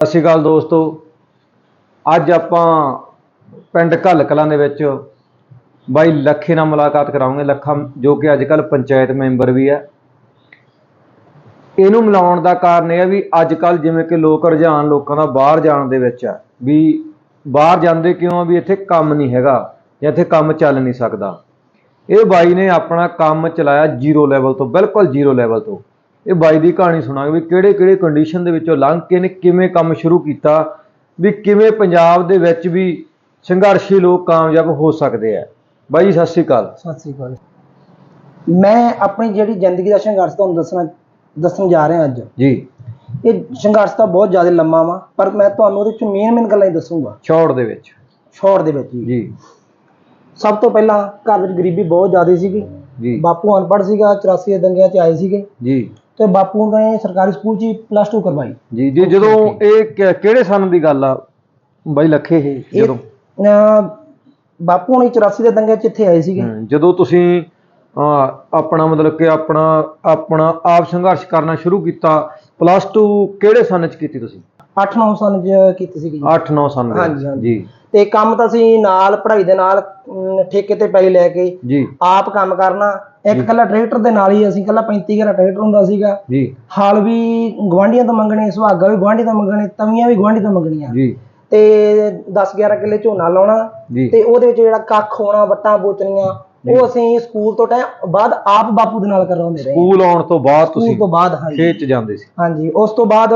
ਸਤਿ ਸ਼੍ਰੀ ਅਕਾਲ ਦੋਸਤੋ। ਅੱਜ ਆਪਾਂ ਪਿੰਡ ਘੱਲ ਕਲਾਂ ਦੇ ਵਿੱਚ ਬਾਈ ਲੱਖੇ ਨਾਲ ਮੁਲਾਕਾਤ ਕਰਾਉਂਗੇ ਲੱਖਾ ਜੋ ਕਿ ਅੱਜ ਕੱਲ ਪੰਚਾਇਤ ਮੈਂਬਰ ਵੀ ਹੈ। ਇਹਨੂੰ ਮਿਲਾਉਣ ਦਾ ਕਾਰਨ ਇਹ ਹੈ ਵੀ ਅੱਜ ਕੱਲ ਜਿਵੇਂ ਕਿ ਲੋਕ ਰੁਝਾਨ ਲੋਕਾਂ ਦਾ ਬਾਹਰ ਜਾਣ ਦੇ ਵਿੱਚ ਹੈ। ਵੀ ਬਾਹਰ ਜਾਂਦੇ ਕਿਉਂ ਆ? ਵੀ ਇੱਥੇ ਕੰਮ ਨਹੀਂ ਹੈਗਾ ਜਾਂ ਇੱਥੇ ਕੰਮ ਚੱਲ ਨਹੀਂ ਸਕਦਾ। ਇਹ ਬਾਈ ਨੇ ਆਪਣਾ ਕੰਮ ਚਲਾਇਆ ਜ਼ੀਰੋ ਲੈਵਲ ਤੋਂ, ਬਿਲਕੁਲ ਜ਼ੀਰੋ ਲੈਵਲ ਤੋਂ। ਇਹ ਬਾਈ ਦੀ ਕਹਾਣੀ ਸੁਣਾਂਗੇ ਵੀ ਕਿਹੜੇ ਕਿਹੜੇ ਕੰਡੀਸ਼ਨ ਦੇ ਵਿੱਚੋਂ ਲੰਘ ਕੇ ਨੇ ਕਿਵੇਂ ਕੰਮ ਸ਼ੁਰੂ ਕੀਤਾ ਵੀ ਕਿਵੇਂ ਪੰਜਾਬ ਦੇ ਵਿੱਚ ਵੀ ਸੰਘਰਸ਼ੀ ਲੋਕ ਕਾਮਯਾਬ ਹੋ ਸਕਦੇ ਆ। ਬਾਈ ਜੀ, ਸਤਿ ਸ਼੍ਰੀ ਅਕਾਲ। ਸਤਿ ਸ੍ਰੀ ਅਕਾਲ। ਮੈਂ ਆਪਣੀ ਜਿਹੜੀ ਜ਼ਿੰਦਗੀ ਦਾ ਸੰਘਰਸ਼ ਤੁਹਾਨੂੰ ਦੱਸਣਾ ਦੱਸਣ ਜਾ ਰਿਹਾ ਅੱਜ। ਜੀ। ਇਹ ਸੰਘਰਸ਼ ਤਾਂ ਬਹੁਤ ਜ਼ਿਆਦਾ ਲੰਮਾ ਵਾ ਪਰ ਮੈਂ ਤੁਹਾਨੂੰ ਉਹਦੇ ਚ ਮੇਨ ਮੇਨ ਗੱਲਾਂ ਹੀ ਦੱਸੂਗਾ। ਚੌੜ ਦੇ ਵਿੱਚ। ਸ਼ਾਰਟ ਦੇ ਵਿੱਚ ਜੀ। ਸਭ ਤੋਂ ਪਹਿਲਾਂ ਘਰ ਵਿੱਚ ਗਰੀਬੀ ਬਹੁਤ ਜ਼ਿਆਦਾ ਸੀਗੀ। ਜੀ। ਬਾਪੂ ਅਨਪੜ੍ਹ ਸੀਗਾ 84 ਦੇ ਦੰਗਿਆਂ 'ਚ ਆਏ ਸੀਗੇ। ਜੀ। ਤੇ ਬਾਪੂ ਨੇ ਸਰਕਾਰੀ ਸਕੂਲ 'ਚ ਪਲੱਸ 2 ਕਰਵਾਈ। ਜੀ ਜੀ ਜਦੋਂ ਇਹ ਕਿ- ਕਿਹੜੇ ਸਾਲ ਦੀ ਗੱਲ ਆ? ਬਾਈ ਲੱਖੇ ਇਹ ਇਹ ਜਦੋਂ? ਅਹ, ਬਾਪੂ ਨੇ 84 ਦੇ ਦੰਗਿਆਂ 'ਚ ਇੱਥੇ ਆਏ ਸੀਗੇ। ਹਮ, ਜਦੋਂ ਤੁਸੀਂ ਅਹ, ਆਪਣਾ ਮਤਲਬ ਕਿ ਆਪਣਾ ਆਪਣਾ ਆਪ ਸੰਘਰਸ਼ ਕਰਨਾ ਸ਼ੁਰੂ ਕੀਤਾ ਪਲੱਸ 2 ਕਿਹੜੇ ਸਾਲ ਚ ਕੀਤੀ ਤੁਸੀਂ? 8-9 ਸਾਲ 'ਚ ਕੀਤੀ ਸੀਗੀ 8-9 ਸਾਲ ਦੇ ਹਾਂਜੀ, ਹਾਂਜੀ। ਜੀ। ਤੇ ਕੰਮ ਤਾਂ ਅਸੀਂ ਨਾਲ ਪੜ੍ਹਾਈ ਦੇ ਨਾਲ ਅਮ, ਠੇਕੇ ਤੇ ਪੈਲੀ ਲੈ ਕੇ ਜੀ। ਆਪ ਕੰਮ ਕਰਨਾ। ਇੱਕ ਕੱਲਾ ਟਰੈਕਟਰ ਦੇ ਨਾਲ ਹੀ ਅਸੀਂ ਕੱਲਾ 35 ਘਰਾ ਟਰੈਕਟਰ ਹੁੰਦਾ ਸੀਗਾ। ਜੀ। ਹਾਲ ਵੀ ਗਵਾਂਢੀਆਂ ਤੋਂ ਮੰਗਣੇ ਸੁਹਾਗਾ ਵੀ ਗਵਾਂਢੀ ਤੋਂ ਮੰਗਣੇ ਤਵੀਆਂ ਵੀ ਗਵਾਂਢੀ ਤੋਂ ਮੰਗਣੀਆਂ। ਜੀ। ਤੇ 10 11 ਕਿੱਲੇ ਝੋਨਾ ਲਾਉਣਾ ਜੀ। ਤੇ ਉਹਦੇ ਵਿੱਚ ਜਿਹੜਾ ਕੱਖ ਹੋਣਾ ਵੱਟਾਂ ਬੋਚਣੀਆਂ ਉਹ ਅਸੀਂ ਸਕੂਲ ਤੋਂ ਟਾਈਮ ਬਾਅਦ ਆਪ ਬਾਪੂ ਦੇ ਨਾਲ ਕਰਵਾਉਂਦੇ ਰਹੇ। ਸਕੂਲ ਆਉਣ ਤੋਂ ਬਾਅਦ ਸਕੂਲ ਤੁਸੀਂ ਤੋਂ ਬਾਅਦ ਹਾਂਜੀ। ਖੇਤ ਚ ਜਾਂਦੇ ਸੀ। ਹਾਂਜੀ ਉਸ ਤੋਂ ਬਾਅਦ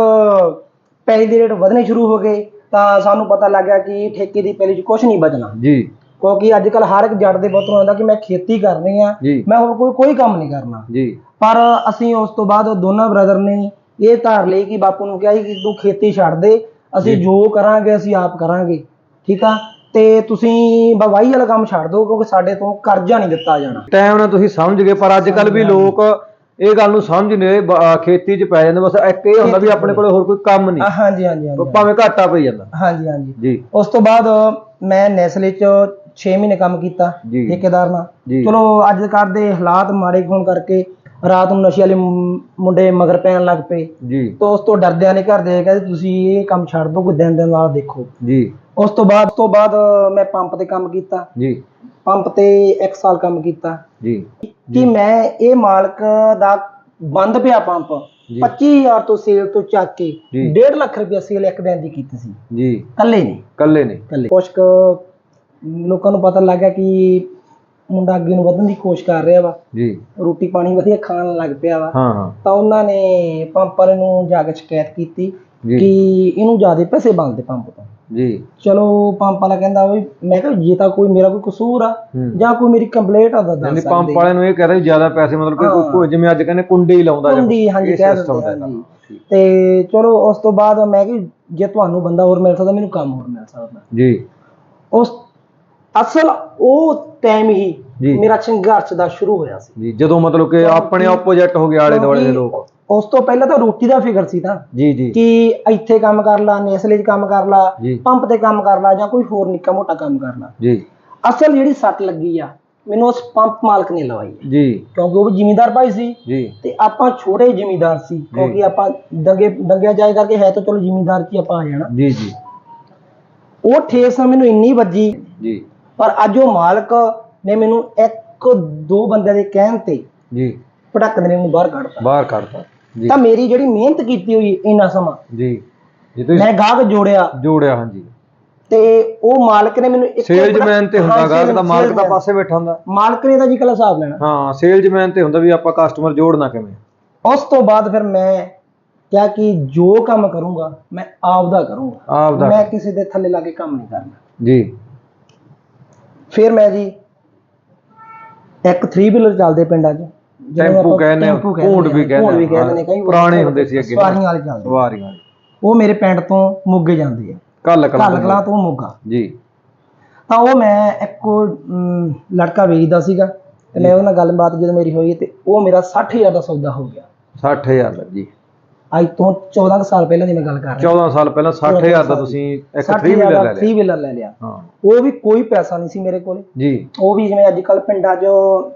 ਪੈਲੀ ਦੇ ਰੇਟ ਵਧਣੇ ਸ਼ੁਰੂ ਹੋ ਗਏ। ਤਾਂ ਸਾਨੂੰ ਪਤਾ ਲੱਗਿਆ ਕਿ ਠੇਕੇ ਦੀ ਪੈਲੀ 'ਚ ਕੁਝ ਨਹੀਂ ਬਚਣਾ। ਜੀ। ਕਿਉਂਕਿ ਅੱਜ ਕੱਲ ਹਰ ਇੱਕ ਜੱਟ ਦੇ ਨੂੰ ਆਉਂਦਾ ਕਿ ਮੈਂ ਖੇਤੀ ਕਰਨੀ ਆ ਜੀ। ਮੈਂ ਹੋਰ ਕੋਈ ਕੋਈ ਕੰਮ ਨਹੀਂ ਕਰਨਾ। ਜੀ। ਪਰ ਅਸੀਂ ਉਸ ਤੋਂ ਬਾਅਦ ਦੋਨਾਂ ਬ੍ਰਦਰ ਨੇ ਇਹ ਧਾਰ ਲਈ ਕਿ ਬਾਪੂ ਨੂੰ ਕਿਹਾ ਸੀ ਕਿ ਤੂੰ ਖੇਤੀ ਛੱਡ ਦੇ ਅਸੀਂ ਜੋ। ਕਰਾਂਗੇ ਅਸੀਂ ਆਪ ਕਰਾਂਗੇ। ਠੀਕ ਆ? ਤੇ ਤੁਸੀਂ ਬਵਾਈ ਵਾਲਾ ਕੰਮ ਛੱਡ ਦਿਓ ਕਿਉਂਕਿ ਸਾਡੇ ਤੋਂ ਕਰਜ਼ਾ ਨਹੀਂ ਦਿੱਤਾ ਜਾਣਾ। ਟਾਈਮ ਨਾਲ ਤੁਸੀਂ ਸਮਝ ਗਏ ਪਰ ਅੱਜ ਕੱਲ ਵੀ ਲੋਕ ਇਹ ਗੱਲ ਨੂੰ ਸਮਝ ਨਹੀਂ ਰਹੇ ਖੇਤੀ ਚ ਪੈ ਜਾਂਦੇ ਬਸ ਇੱਕ ਇਹ ਹੁੰਦਾ ਵੀ ਆਪਣੇ ਕੋਲੇ ਹੋਰ ਕੋਈ ਕੰਮ ਨਹੀਂ ਹਾਂਜੀ ਹਾਂਜੀ ਹਾਂਜੀ ਭਾਵੇਂ ਘਾਟਾ ਪਈ ਜਾਂਦਾ। ਹਾਂਜੀ ਹਾਂਜੀ। ਜੀ। ਉਸ ਤੋਂ ਬਾਅਦ ਮੈਂ ਨੈਸਲੇ ਚ 6 ਮਹੀਨੇ ਕੰਮ ਕੀਤਾ। ਠੇਕੇਦਾਰ ਨਾਲ। ਚਲੋ ਅੱਜ ਕੱਲ੍ਹ ਦੇ ਹਾਲਾਤ ਮਾੜੇ ਹੋਣ ਕਰਕੇ ਰਾਤ ਨੂੰ ਨਸ਼ੇ ਵਾਲੇ ਮੁੰਡੇ ਮਗਰ ਪੈਣ ਲੱਗ ਪਏ। ਜੀ। ਤਾਂ ਉਸ ਤੋਂ ਡਰਦਿਆਂ ਨੇ ਘਰ ਦੇ ਕਹਿੰਦੇ ਤੁਸੀਂ ਇਹ ਕੰਮ ਛੱਡ ਦਿਓ ਕੋਈ ਦਿਨ ਦੇ ਨਾਲ ਦੇਖੋ। ਜੀ। ਉਸ ਤੋਂ ਬਾਅਦ ਉਸ ਤੋਂ ਬਾਅਦ ਮੈਂ ਪੰਪ ਤੇ ਕੰਮ ਕੀਤਾ। ਜੀ। ਪੰਪ ਤੇ 1 ਸਾਲ ਕੰਮ ਕੀਤਾ। ਜੀ। ਕਿ ਮੈਂ ਇਹ ਮਾਲਕ ਦਾ ਬੰਦ ਪਿਆ ਪੰਪ। ਜੀ। 25000 ਤੋਂ ਸੇਲ ਤੋਂ ਚੱਕ ਕੇ ਜੀ। 1.5 ਲੱਖ ਰੁਪਇਆ ਸੇਲ ਇੱਕ ਦਿਨ ਦੀ ਕੀਤੀ ਸੀ। ਜੀ। ਇਕੱਲੇ ਨੇ ਕੱਲੇ ਨੇ ਇਕੱਲੇ ਕੁਛ ਕੁ ਲੋਕਾਂ ਨੂੰ ਪਤਾ ਲੱਗਾ ਕਿ ਮੁੰਡਾ ਅੱਗੇ ਨੂੰ ਵਧਣ ਦੀ ਕੋਸ਼ਿਸ਼ ਕਰ ਰਿਹਾ ਵਾ। ਜੀ। ਰੋਟੀ ਪਾਣੀ ਵਧੀਆ ਖਾਣ ਲੱਗ ਪਿਆ ਵਾ। ਹਾਂ ਹਾਂ। ਤਾਂ ਉਹਨਾਂ ਨੇ ਪੰਪ ਵਾਲੇ ਨੂੰ ਜਾ ਕੇ ਸ਼ਿਕਾਇਤ ਕੀਤੀ ਕਿ ਇਹਨੂੰ ਜ਼ਿਆਦਾ ਪੈਸੇ ਬਣਦੇ ਪੰਪ ਤੋਂ। ਜੀ। ਚਲੋ ਪੰਪ ਵਾਲਾ ਕਹਿੰਦਾ ਵੀ ਮੈਂ ਕਿਹਾ ਜੇ ਤਾਂ ਕੋਈ ਮੇਰਾ ਕੋਈ ਕਸੂਰ ਆ ਹੂੰ। ਜਾਂ ਕੋਈ ਮੇਰੀ ਕੰਪਲੇਂਟ ਆ ਤਾਂ ਯਾਨੀ ਦੱਸ ਪੰਪ ਵਾਲਿਆਂ ਨੂੰ ਇਹ ਕਹਦਾ ਵੀ ਜ਼ਿਆਦਾ ਪੈਸੇ ਮਤਲਬ ਕਿ ਕੋਈ- ਹਾਂ। ਕੋਈ ਜਿਵੇਂ ਅੱਜ ਕਹਿੰਦੇ ਕੁੰਡੀ ਲਾਉਂਦਾ ਜਾਂ ਕੁੰਡੀ ਹਾਂਜੀ ਇਹ ਕਹਿ system ਦਿੰਦੇ ਦਾ। ਤੇ ਚਲੋ ਉਸ ਤੋਂ ਬਾਅਦ ਮੈਂ ਕਿ ਜੇ ਤੁਹਾਨੂੰ ਬੰਦਾ ਹੋਰ ਮਿਲ ਸਕਦਾ ਮੈਨੂੰ ਕੰਮ ਹੋਰ ਮਿਲ ਸਕਦਾ। ਜੀ। ਉਸ ਅਸਲ ਉਹ ਟਾਈਮ ਹੀ। ਮੇਰਾ ਸੰਘਰਸ਼ ਦਾ ਸ਼ੁਰੂ ਹੋਇਆ ਸੀ। ਜੀ ਜਦੋਂ ਮਤਲਬ ਕਿ ਆਪਣੇ ਆਪੋਜੀਟ ਹੋ ਗਏ ਆਲੇ ਦੁਆਲੇ ਦੇ ਲੋਕ। ਉਸ ਤੋਂ ਪਹਿਲਾਂ ਤਾਂ ਰੋਟੀ ਦਾ ਫਿਕਰ ਸੀ ਤਾਂ ਜੀ ਜੀ। ਕਿ ਇੱਥੇ ਕੰਮ ਕਰ ਲਾ ਨੇਸਲੇ 'ਚ ਕੰਮ ਕਰ ਲਾ ਜੀ। ਪੰਪ ਤੇ ਕੰਮ ਕਰ ਲਾ ਜਾਂ ਕੋਈ ਹੋਰ ਨਿੱਕਾ ਮੋਟਾ ਕੰਮ ਕਰ ਲਾ। ਜੀ। ਅਸਲ ਜਿਹੜੀ ਸੱਟ ਲੱਗੀ ਆ ਮੈਨੂੰ ਉਸ ਪੰਪ ਮਾਲਕ ਨੇ ਲਵਾਈ ਜੀ। ਕਿਉਂਕਿ ਉਹ ਜ਼ਿਮੀਂਦਾਰ ਭਾਈ ਸੀ। ਜੀ। ਤੇ ਆਪਾਂ ਛੋਟੇ ਜ਼ਿਮੀਂਦਾਰ ਸੀ ਕਿਉਂਕਿ ਆਪਾਂ ਦੰਗੇ ਦੰਗਿਆ ਜਾਏ ਕਰਕੇ ਹੈ ਤਾਂ ਚਲੋ ਜ਼ਿਮੀਂਦਾਰ ਚ ਹੀ ਆਪਾਂ ਆ ਜਾਣਾ। ਜੀ ਜੀ। ਉਹ ਠੇਸ ਮੈਨੂੰ ਇੰਨੀ ਵੱਜੀ। ਜੀ। ਪਰ ਅੱਜ ਉਹ ਮਾਲਕ ਨੇ ਮੈਨੂੰ ਇੱਕ ਦੋ ਬੰਦਿਆਂ ਦੇ ਕਹਿਣ ਤੇ ਜੀ। ਪਟਕ ਦੇ ਮੈਨੂੰ ਬਾਹਰ ਕੱਢਤਾ। ਬਾਹਰ ਕੱਢਤਾ। ਜੀ। ਤਾਂ ਮੇਰੀ ਜਿਹੜੀ ਮਿਹਨਤ ਕੀਤੀ ਹੋਈ ਇੰਨਾ ਸਮਾਂ। ਜੀ। ਜੀ ਤੁਸੀਂ ਮੈਂ ਗਾਹਕ ਜੋੜਿਆ। ਜੋੜਿਆ ਹਾਂਜੀ। ਤੇ ਉਹ ਮਾਲਕ ਨੇ ਮੈਨੂੰ ਇੱਕ ਸੇਲਜ਼ਮੈਨ ਤੇ ਹੁੰਦਾ ਗਾਹਕ ਦਾ ਮਾਲਕ ਦਾ। ਪਾਸੇ ਬੈਠਾ ਹੁੰਦਾ। ਮਾਲਕ ਨੇ ਤਾਂ ਜੀ ਕੱਲਾ ਹਿਸਾਬ ਲੈਣਾ। ਹਾਂ ਸੇਲਜ਼ਮੈਨ ਤੇ ਹੁੰਦਾ ਵੀ ਆਪਾਂ ਕਸਟਮਰ ਜੋੜਨਾ ਕਿਵੇਂ? ਉਸ ਤੋਂ ਬਾਅਦ ਫਿਰ ਮੈਂ ਕਿਹਾ ਕਿ ਜੋ ਕੰਮ ਕਰੂੰਗਾ ਮੈਂ ਆਪ ਦਾ ਕਰੂੰਗਾ। ਆਪ ਦਾ ਮੈਂ ਕਿਸੇ ਦੇ ਥੱਲੇ ਲਾ ਕੇ ਕੰਮ ਨਹੀਂ ਕਰਨਾ। ਜੀ। ਫਿਰ ਮੈਂ ਜੀ ਇੱਕ 3 ਵੀਲਰ ਚੱਲਦੇ ਪਿੰਡਾਂ 'ਚ। ਟੈਂਪੂ ਕਹਿੰਦੇ ਆ, ਊਂਠ ਵੀ ਕਹਿੰਦੇ ਆ, ਪੁਰਾਣੇ ਹੁੰਦੇ ਸੀ ਅੱਗੇ। ਸਵਾਰੀਆਂ ਵਾਲੇ ਚੱਲਦੇ ਸਵਾਰੀਆਂ ਉਹ ਮੇਰੇ ਪਿੰਡ ਤੋਂ ਮੋਗੇ ਜਾਂਦੇ ਆ। ਕੱਲ ਕੱਲ ਤੋਂ ਮੋਗਾ। ਜੀ। ਤਾਂ ਉਹ ਮੈਂ ਇੱਕ ਲੜਕਾ ਵੇਚਦਾ ਸੀਗਾ ਤੇ ਮੈਂ ਉਹਦੇ ਨਾਲ ਗੱਲਬਾਤ ਜਦੋਂ ਮੇਰੀ ਹੋਈ ਤੇ ਉਹ ਮੇਰਾ 60000 ਦਾ ਸੌਦਾ ਹੋ ਗਿਆ। 60000 ਦਾ ਜੀ। ਅੱਜ ਤੋਂ 14 ਕੁ ਸਾਲ ਪਹਿਲਾਂ ਦੀ ਮੈਂ ਗੱਲ ਕਰ ਰਿਹਾ 14 ਸਾਲ ਪਹਿਲਾਂ 60000 ਦਾ ਤੁਸੀਂ ਇੱਕ 3 ਵੀਲਰ ਲੈ ਲਿਆ। 3 ਵੀਲਰ ਲੈ ਲਿਆ। ਹਾਂ। ਉਹ ਵੀ ਕੋਈ ਪੈਸਾ ਨਹੀਂ ਸੀ ਮੇਰੇ ਕੋਲ। ਜੀ। ਉਹ ਵੀ ਜਿਵੇਂ ਅੱਜ ਕੱਲ ਪਿੰਡਾਂ 'ਚ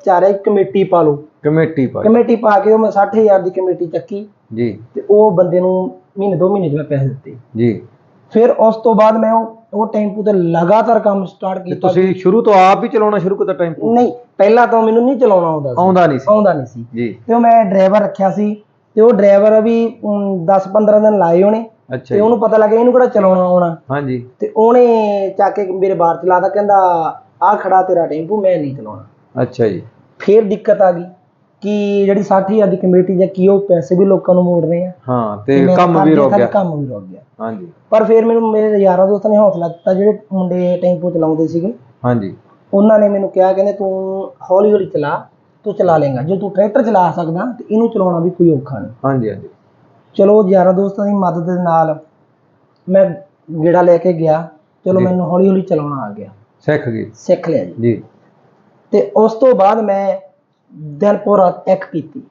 ਚਾਰੇ ਕਮੇਟੀ ਪਾ ਲਓ। ਕਮੇਟੀ ਪਾਈ ਕਮੇਟੀ ਪਾ ਕੇ ਉਹ ਮੈਂ 60000 ਦੀ ਕਮੇਟੀ ਚੱਕੀ। ਜੀ। ਤੇ ਉਹ ਬੰਦੇ ਨੂੰ ਮਹੀਨੇ ਦੋ ਮਹੀਨੇ 'ਚ ਮੈਂ ਪੈਸੇ ਦਿੱਤੇ। ਜੀ। ਫਿਰ ਉਸ ਤੋਂ ਬਾਅਦ ਮੈਂ ਉਹ ਉਹ ਟੈਂਪੂ ਤੇ ਲਗਾਤਾਰ ਕੰਮ ਸਟਾਰਟ ਤੇ ਕੀਤਾ। ਤੁਸੀਂ ਸ਼ੁਰੂ ਤੋਂ ਆਪ ਹੀ ਚਲਾਉਣਾ ਸ਼ੁਰੂ ਕੀਤਾ ਟੈਂਪੂ? ਨਹੀਂ ਪਹਿਲਾਂ ਤਾਂ ਮੈਨੂੰ ਨਹੀਂ ਚਲਾਉਣਾ ਆਉਂਦਾ ਸੀ। ਆਉਂਦਾ ਨਹੀਂ ਸੀ। ਆਉਂਦਾ ਨਹੀਂ ਸੀ। ਜੀ। ਤੇ ਉਹ ਮੈਂ ਡਰਾਈਵਰ ਰੱਖਿਆ ਸੀ। ਤੇ ਉਹ ਡਰਾਈਵਰ ਵੀ 10-15 ਦਿਨ ਲਾਏ ਉਹਨੇ। ਅੱਛਾ ਤੇ ਉਹਨੂੰ ਪਤਾ ਲੱਗਿਆ ਇਹਨੂੰ ਕਿਹੜਾ ਚਲਾਉਣਾ ਆਉਣਾ। ਹਾਂਜੀ। ਤੇ ਉਹਨੇ ਚੱਕ ਕੇ ਮੇਰੇ ਬਾਹਰ ਚਲਾਤਾ ਕਹਿੰਦਾ ਆ ਖੜਾ ਤੇਰਾ ਟੈਂਪੂ ਮੈਂ ਨਹੀਂ ਚਲਾਉਣਾ। ਅੱਛਾ ਜੀ। ਫੇਰ ਦਿੱਕਤ ਆ ਗਈ ਕਿ ਜਿਹੜੀ 60000 ਦੀ ਕਮੇਟੀ ਜਾਂ ਕੀ ਉਹ ਪੈਸੇ ਵੀ ਲੋਕਾਂ ਨੂੰ ਮੋੜ ਰਹੇ ਆ। ਹਾਂ ਤੇ ਕੰਮ ਵੀ ਰੁਕ ਗਿਆ। ਕੰਮ ਵੀ ਰੁਕ ਗਿਆ। ਹਾਂਜੀ। ਪਰ ਫਿਰ ਮੈਨੂੰ ਮੇਰੇ ਯਾਰਾਂ ਦੋਸਤਾਂ ਨੇ ਹੌਸਲਾ ਦਿੱਤਾ ਜਿਹੜੇ ਮੁੰਡੇ ਟੈਂਪੂ ਚਲਾਉਂਦੇ ਸੀਗੇ। ਹਾਂਜੀ। ਉਹਨਾਂ ਨੇ ਮੈਨੂੰ ਕਿਹਾ ਕਹਿੰਦੇ ਤੂੰ ਹੌਲੀ ਹੌਲੀ ਚਲਾ ਤੂੰ ਚਲਾ ਲੇਗਾ। ਜੇ ਤੂੰ ਟਰੈਕਟਰ ਚਲਾ ਸਕਦਾ ਤੇ ਇਹਨੂੰ ਚਲਾਉਣਾ ਵੀ ਕੋਈ ਔਖਾ ਨਹੀਂ। ਹਾਂਜੀ ਹਾਂਜੀ। ਚਲੋ ਯਾਰਾਂ ਦੋਸਤਾਂ ਦੀ ਮਦਦ ਦੇ ਨਾਲ ਮੈਂ ਗੇੜਾ ਲੈ ਕੇ ਗਿਆ। ਚਲੋ ਜੀ। ਮੈਨੂੰ ਹੌਲੀ ਹੌਲੀ ਚਲਾਉਣਾ ਆ ਗਿਆ। ਸਿੱਖ ਗਏ ਸਿੱਖ ਲਿਆ ਜੀ। ਜੀ। ਤੇ ਉਸ ਤੋਂ ਬਾਅਦ ਮੈਂ ਦਿਲਪੁਰ ਇੱਕ ਕੀਤੀ।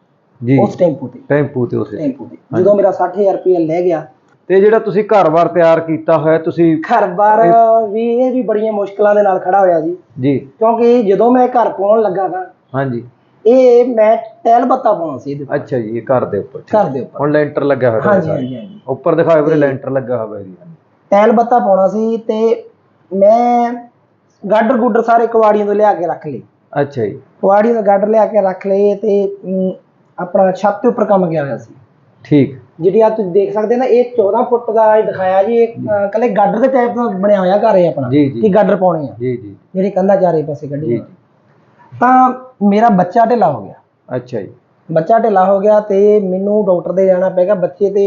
ਜੀ। ਉਸ ਟੈਂਪੂ ਤੇ। ਟੈਂਪੂ ਤੇ ਉਸੇ ਟੈਂਪੂ ਤੇ। ਜਦੋਂ ਮੇਰਾ 60000 ਰੁਪਏ ਲੈ ਗਿਆ। ਤੇ ਜਿਹੜਾ ਤੁਸੀਂ ਘਰ-ਬਾਰ ਤਿਆਰ ਕੀਤਾ ਹੋਇਆ ਤੁਸੀਂ ਘਰ-ਬਾਰ ਵੀ ਇਹ ਵੀ ਬੜੀਆਂ ਮੁਸ਼ਕਲਾਂ ਦੇ ਨਾਲ ਖੜਾ ਹੋਇਆ ਜੀ। ਜੀ। ਕਿਉਂਕਿ ਜਦੋਂ ਮੈਂ ਘਰ ਪਾਉਣ ਲੱਗਾ ਤਾਂ ਹਾਂਜੀ। ਇਹ ਮੈਂ ਟੈਲ ਬੱਤਾ ਪਾਉਣਾ ਸੀ ਇਹਦੇ ਉੱਪਰ, ਅੱਛਾ ਜੀ ਇਹ ਘਰ ਦੇ ਉੱਪਰ ਠੀਕ। ਘਰ ਦੇ ਉੱਪਰ। ਹੁਣ ਲੈਂਟਰ ਲੱਗਾ ਹੋਇਆ ਹਾਂਜੀ ਹਾਂਜੀ ਹਾਂਜੀ। ਉੱਪਰ ਦਿਖਾਓ ਵੀਰੇ ਲੈਂਟਰ ਲੱਗਾ ਹੋਇਆ ਜੀ ਟੈਲ ਬੱਤਾ ਪਾਉਣਾ ਸੀ ਤੇ ਮੈਂ ਗਾਡਰ ਗੁੱਡਰ ਸਾਰੇ ਕਵਾੜੀਆਂ ਤੋਂ ਲਿਆ ਕੇ ਰੱਖ ਲਏ। ਅੱਛਾ ਜੀ। ਕਵਾੜੀਆਂ ਤੋਂ ਗਾਡਰ ਲਿਆ ਕੇ ਰੱਖ ਲਏ ਤੇ ਅਮ, ਆਪਣਾ ਛੱਤ ਦੇ ਉੱਪਰ ਕੰਮ ਗਿਆ ਹੋਇਆ ਸੀ। ਠੀਕ। ਜਿਹੜੀ ਆ ਤੁਸੀਂ ਦੇਖ ਸਕਦੇ ਨਾ ਇਹ 14 ਫੁੱਟ ਦਾ ਇਹ ਦਿਖਾਇਆ ਜੀ ਇਹ ਅ, ਕੱਲੇ ਗਾਡਰ ਦੇ ਟਾਈਪ ਦਾ ਬਣਿਆ ਹੋਇਆ ਘਰ ਇਹ ਆਪਣਾ ਜੀ ਜੀ। ਕਿ ਗਾਡਰ ਪਾਉਣੇ ਆ। ਜੀ ਜੀ। ਜਿਹੜੀ ਕੰਧਾਂ ਚਾਰੇ ਪਾਸੇ ਕੱਢੀ ਜੀ। ਤਾਂ ਮੇਰਾ ਬੱਚਾ ਢਿੱਲਾ ਹੋ ਗਿਆ। ਅੱਛਾ ਜੀ। ਬੱਚਾ ਢਿੱਲਾ ਹੋ ਗਿਆ ਤੇ ਮੈਨੂੰ ਡਾਕਟਰ ਦੇ ਜਾਣਾ ਪੈ ਗਿਆ। ਬੱਚੇ ਤੇ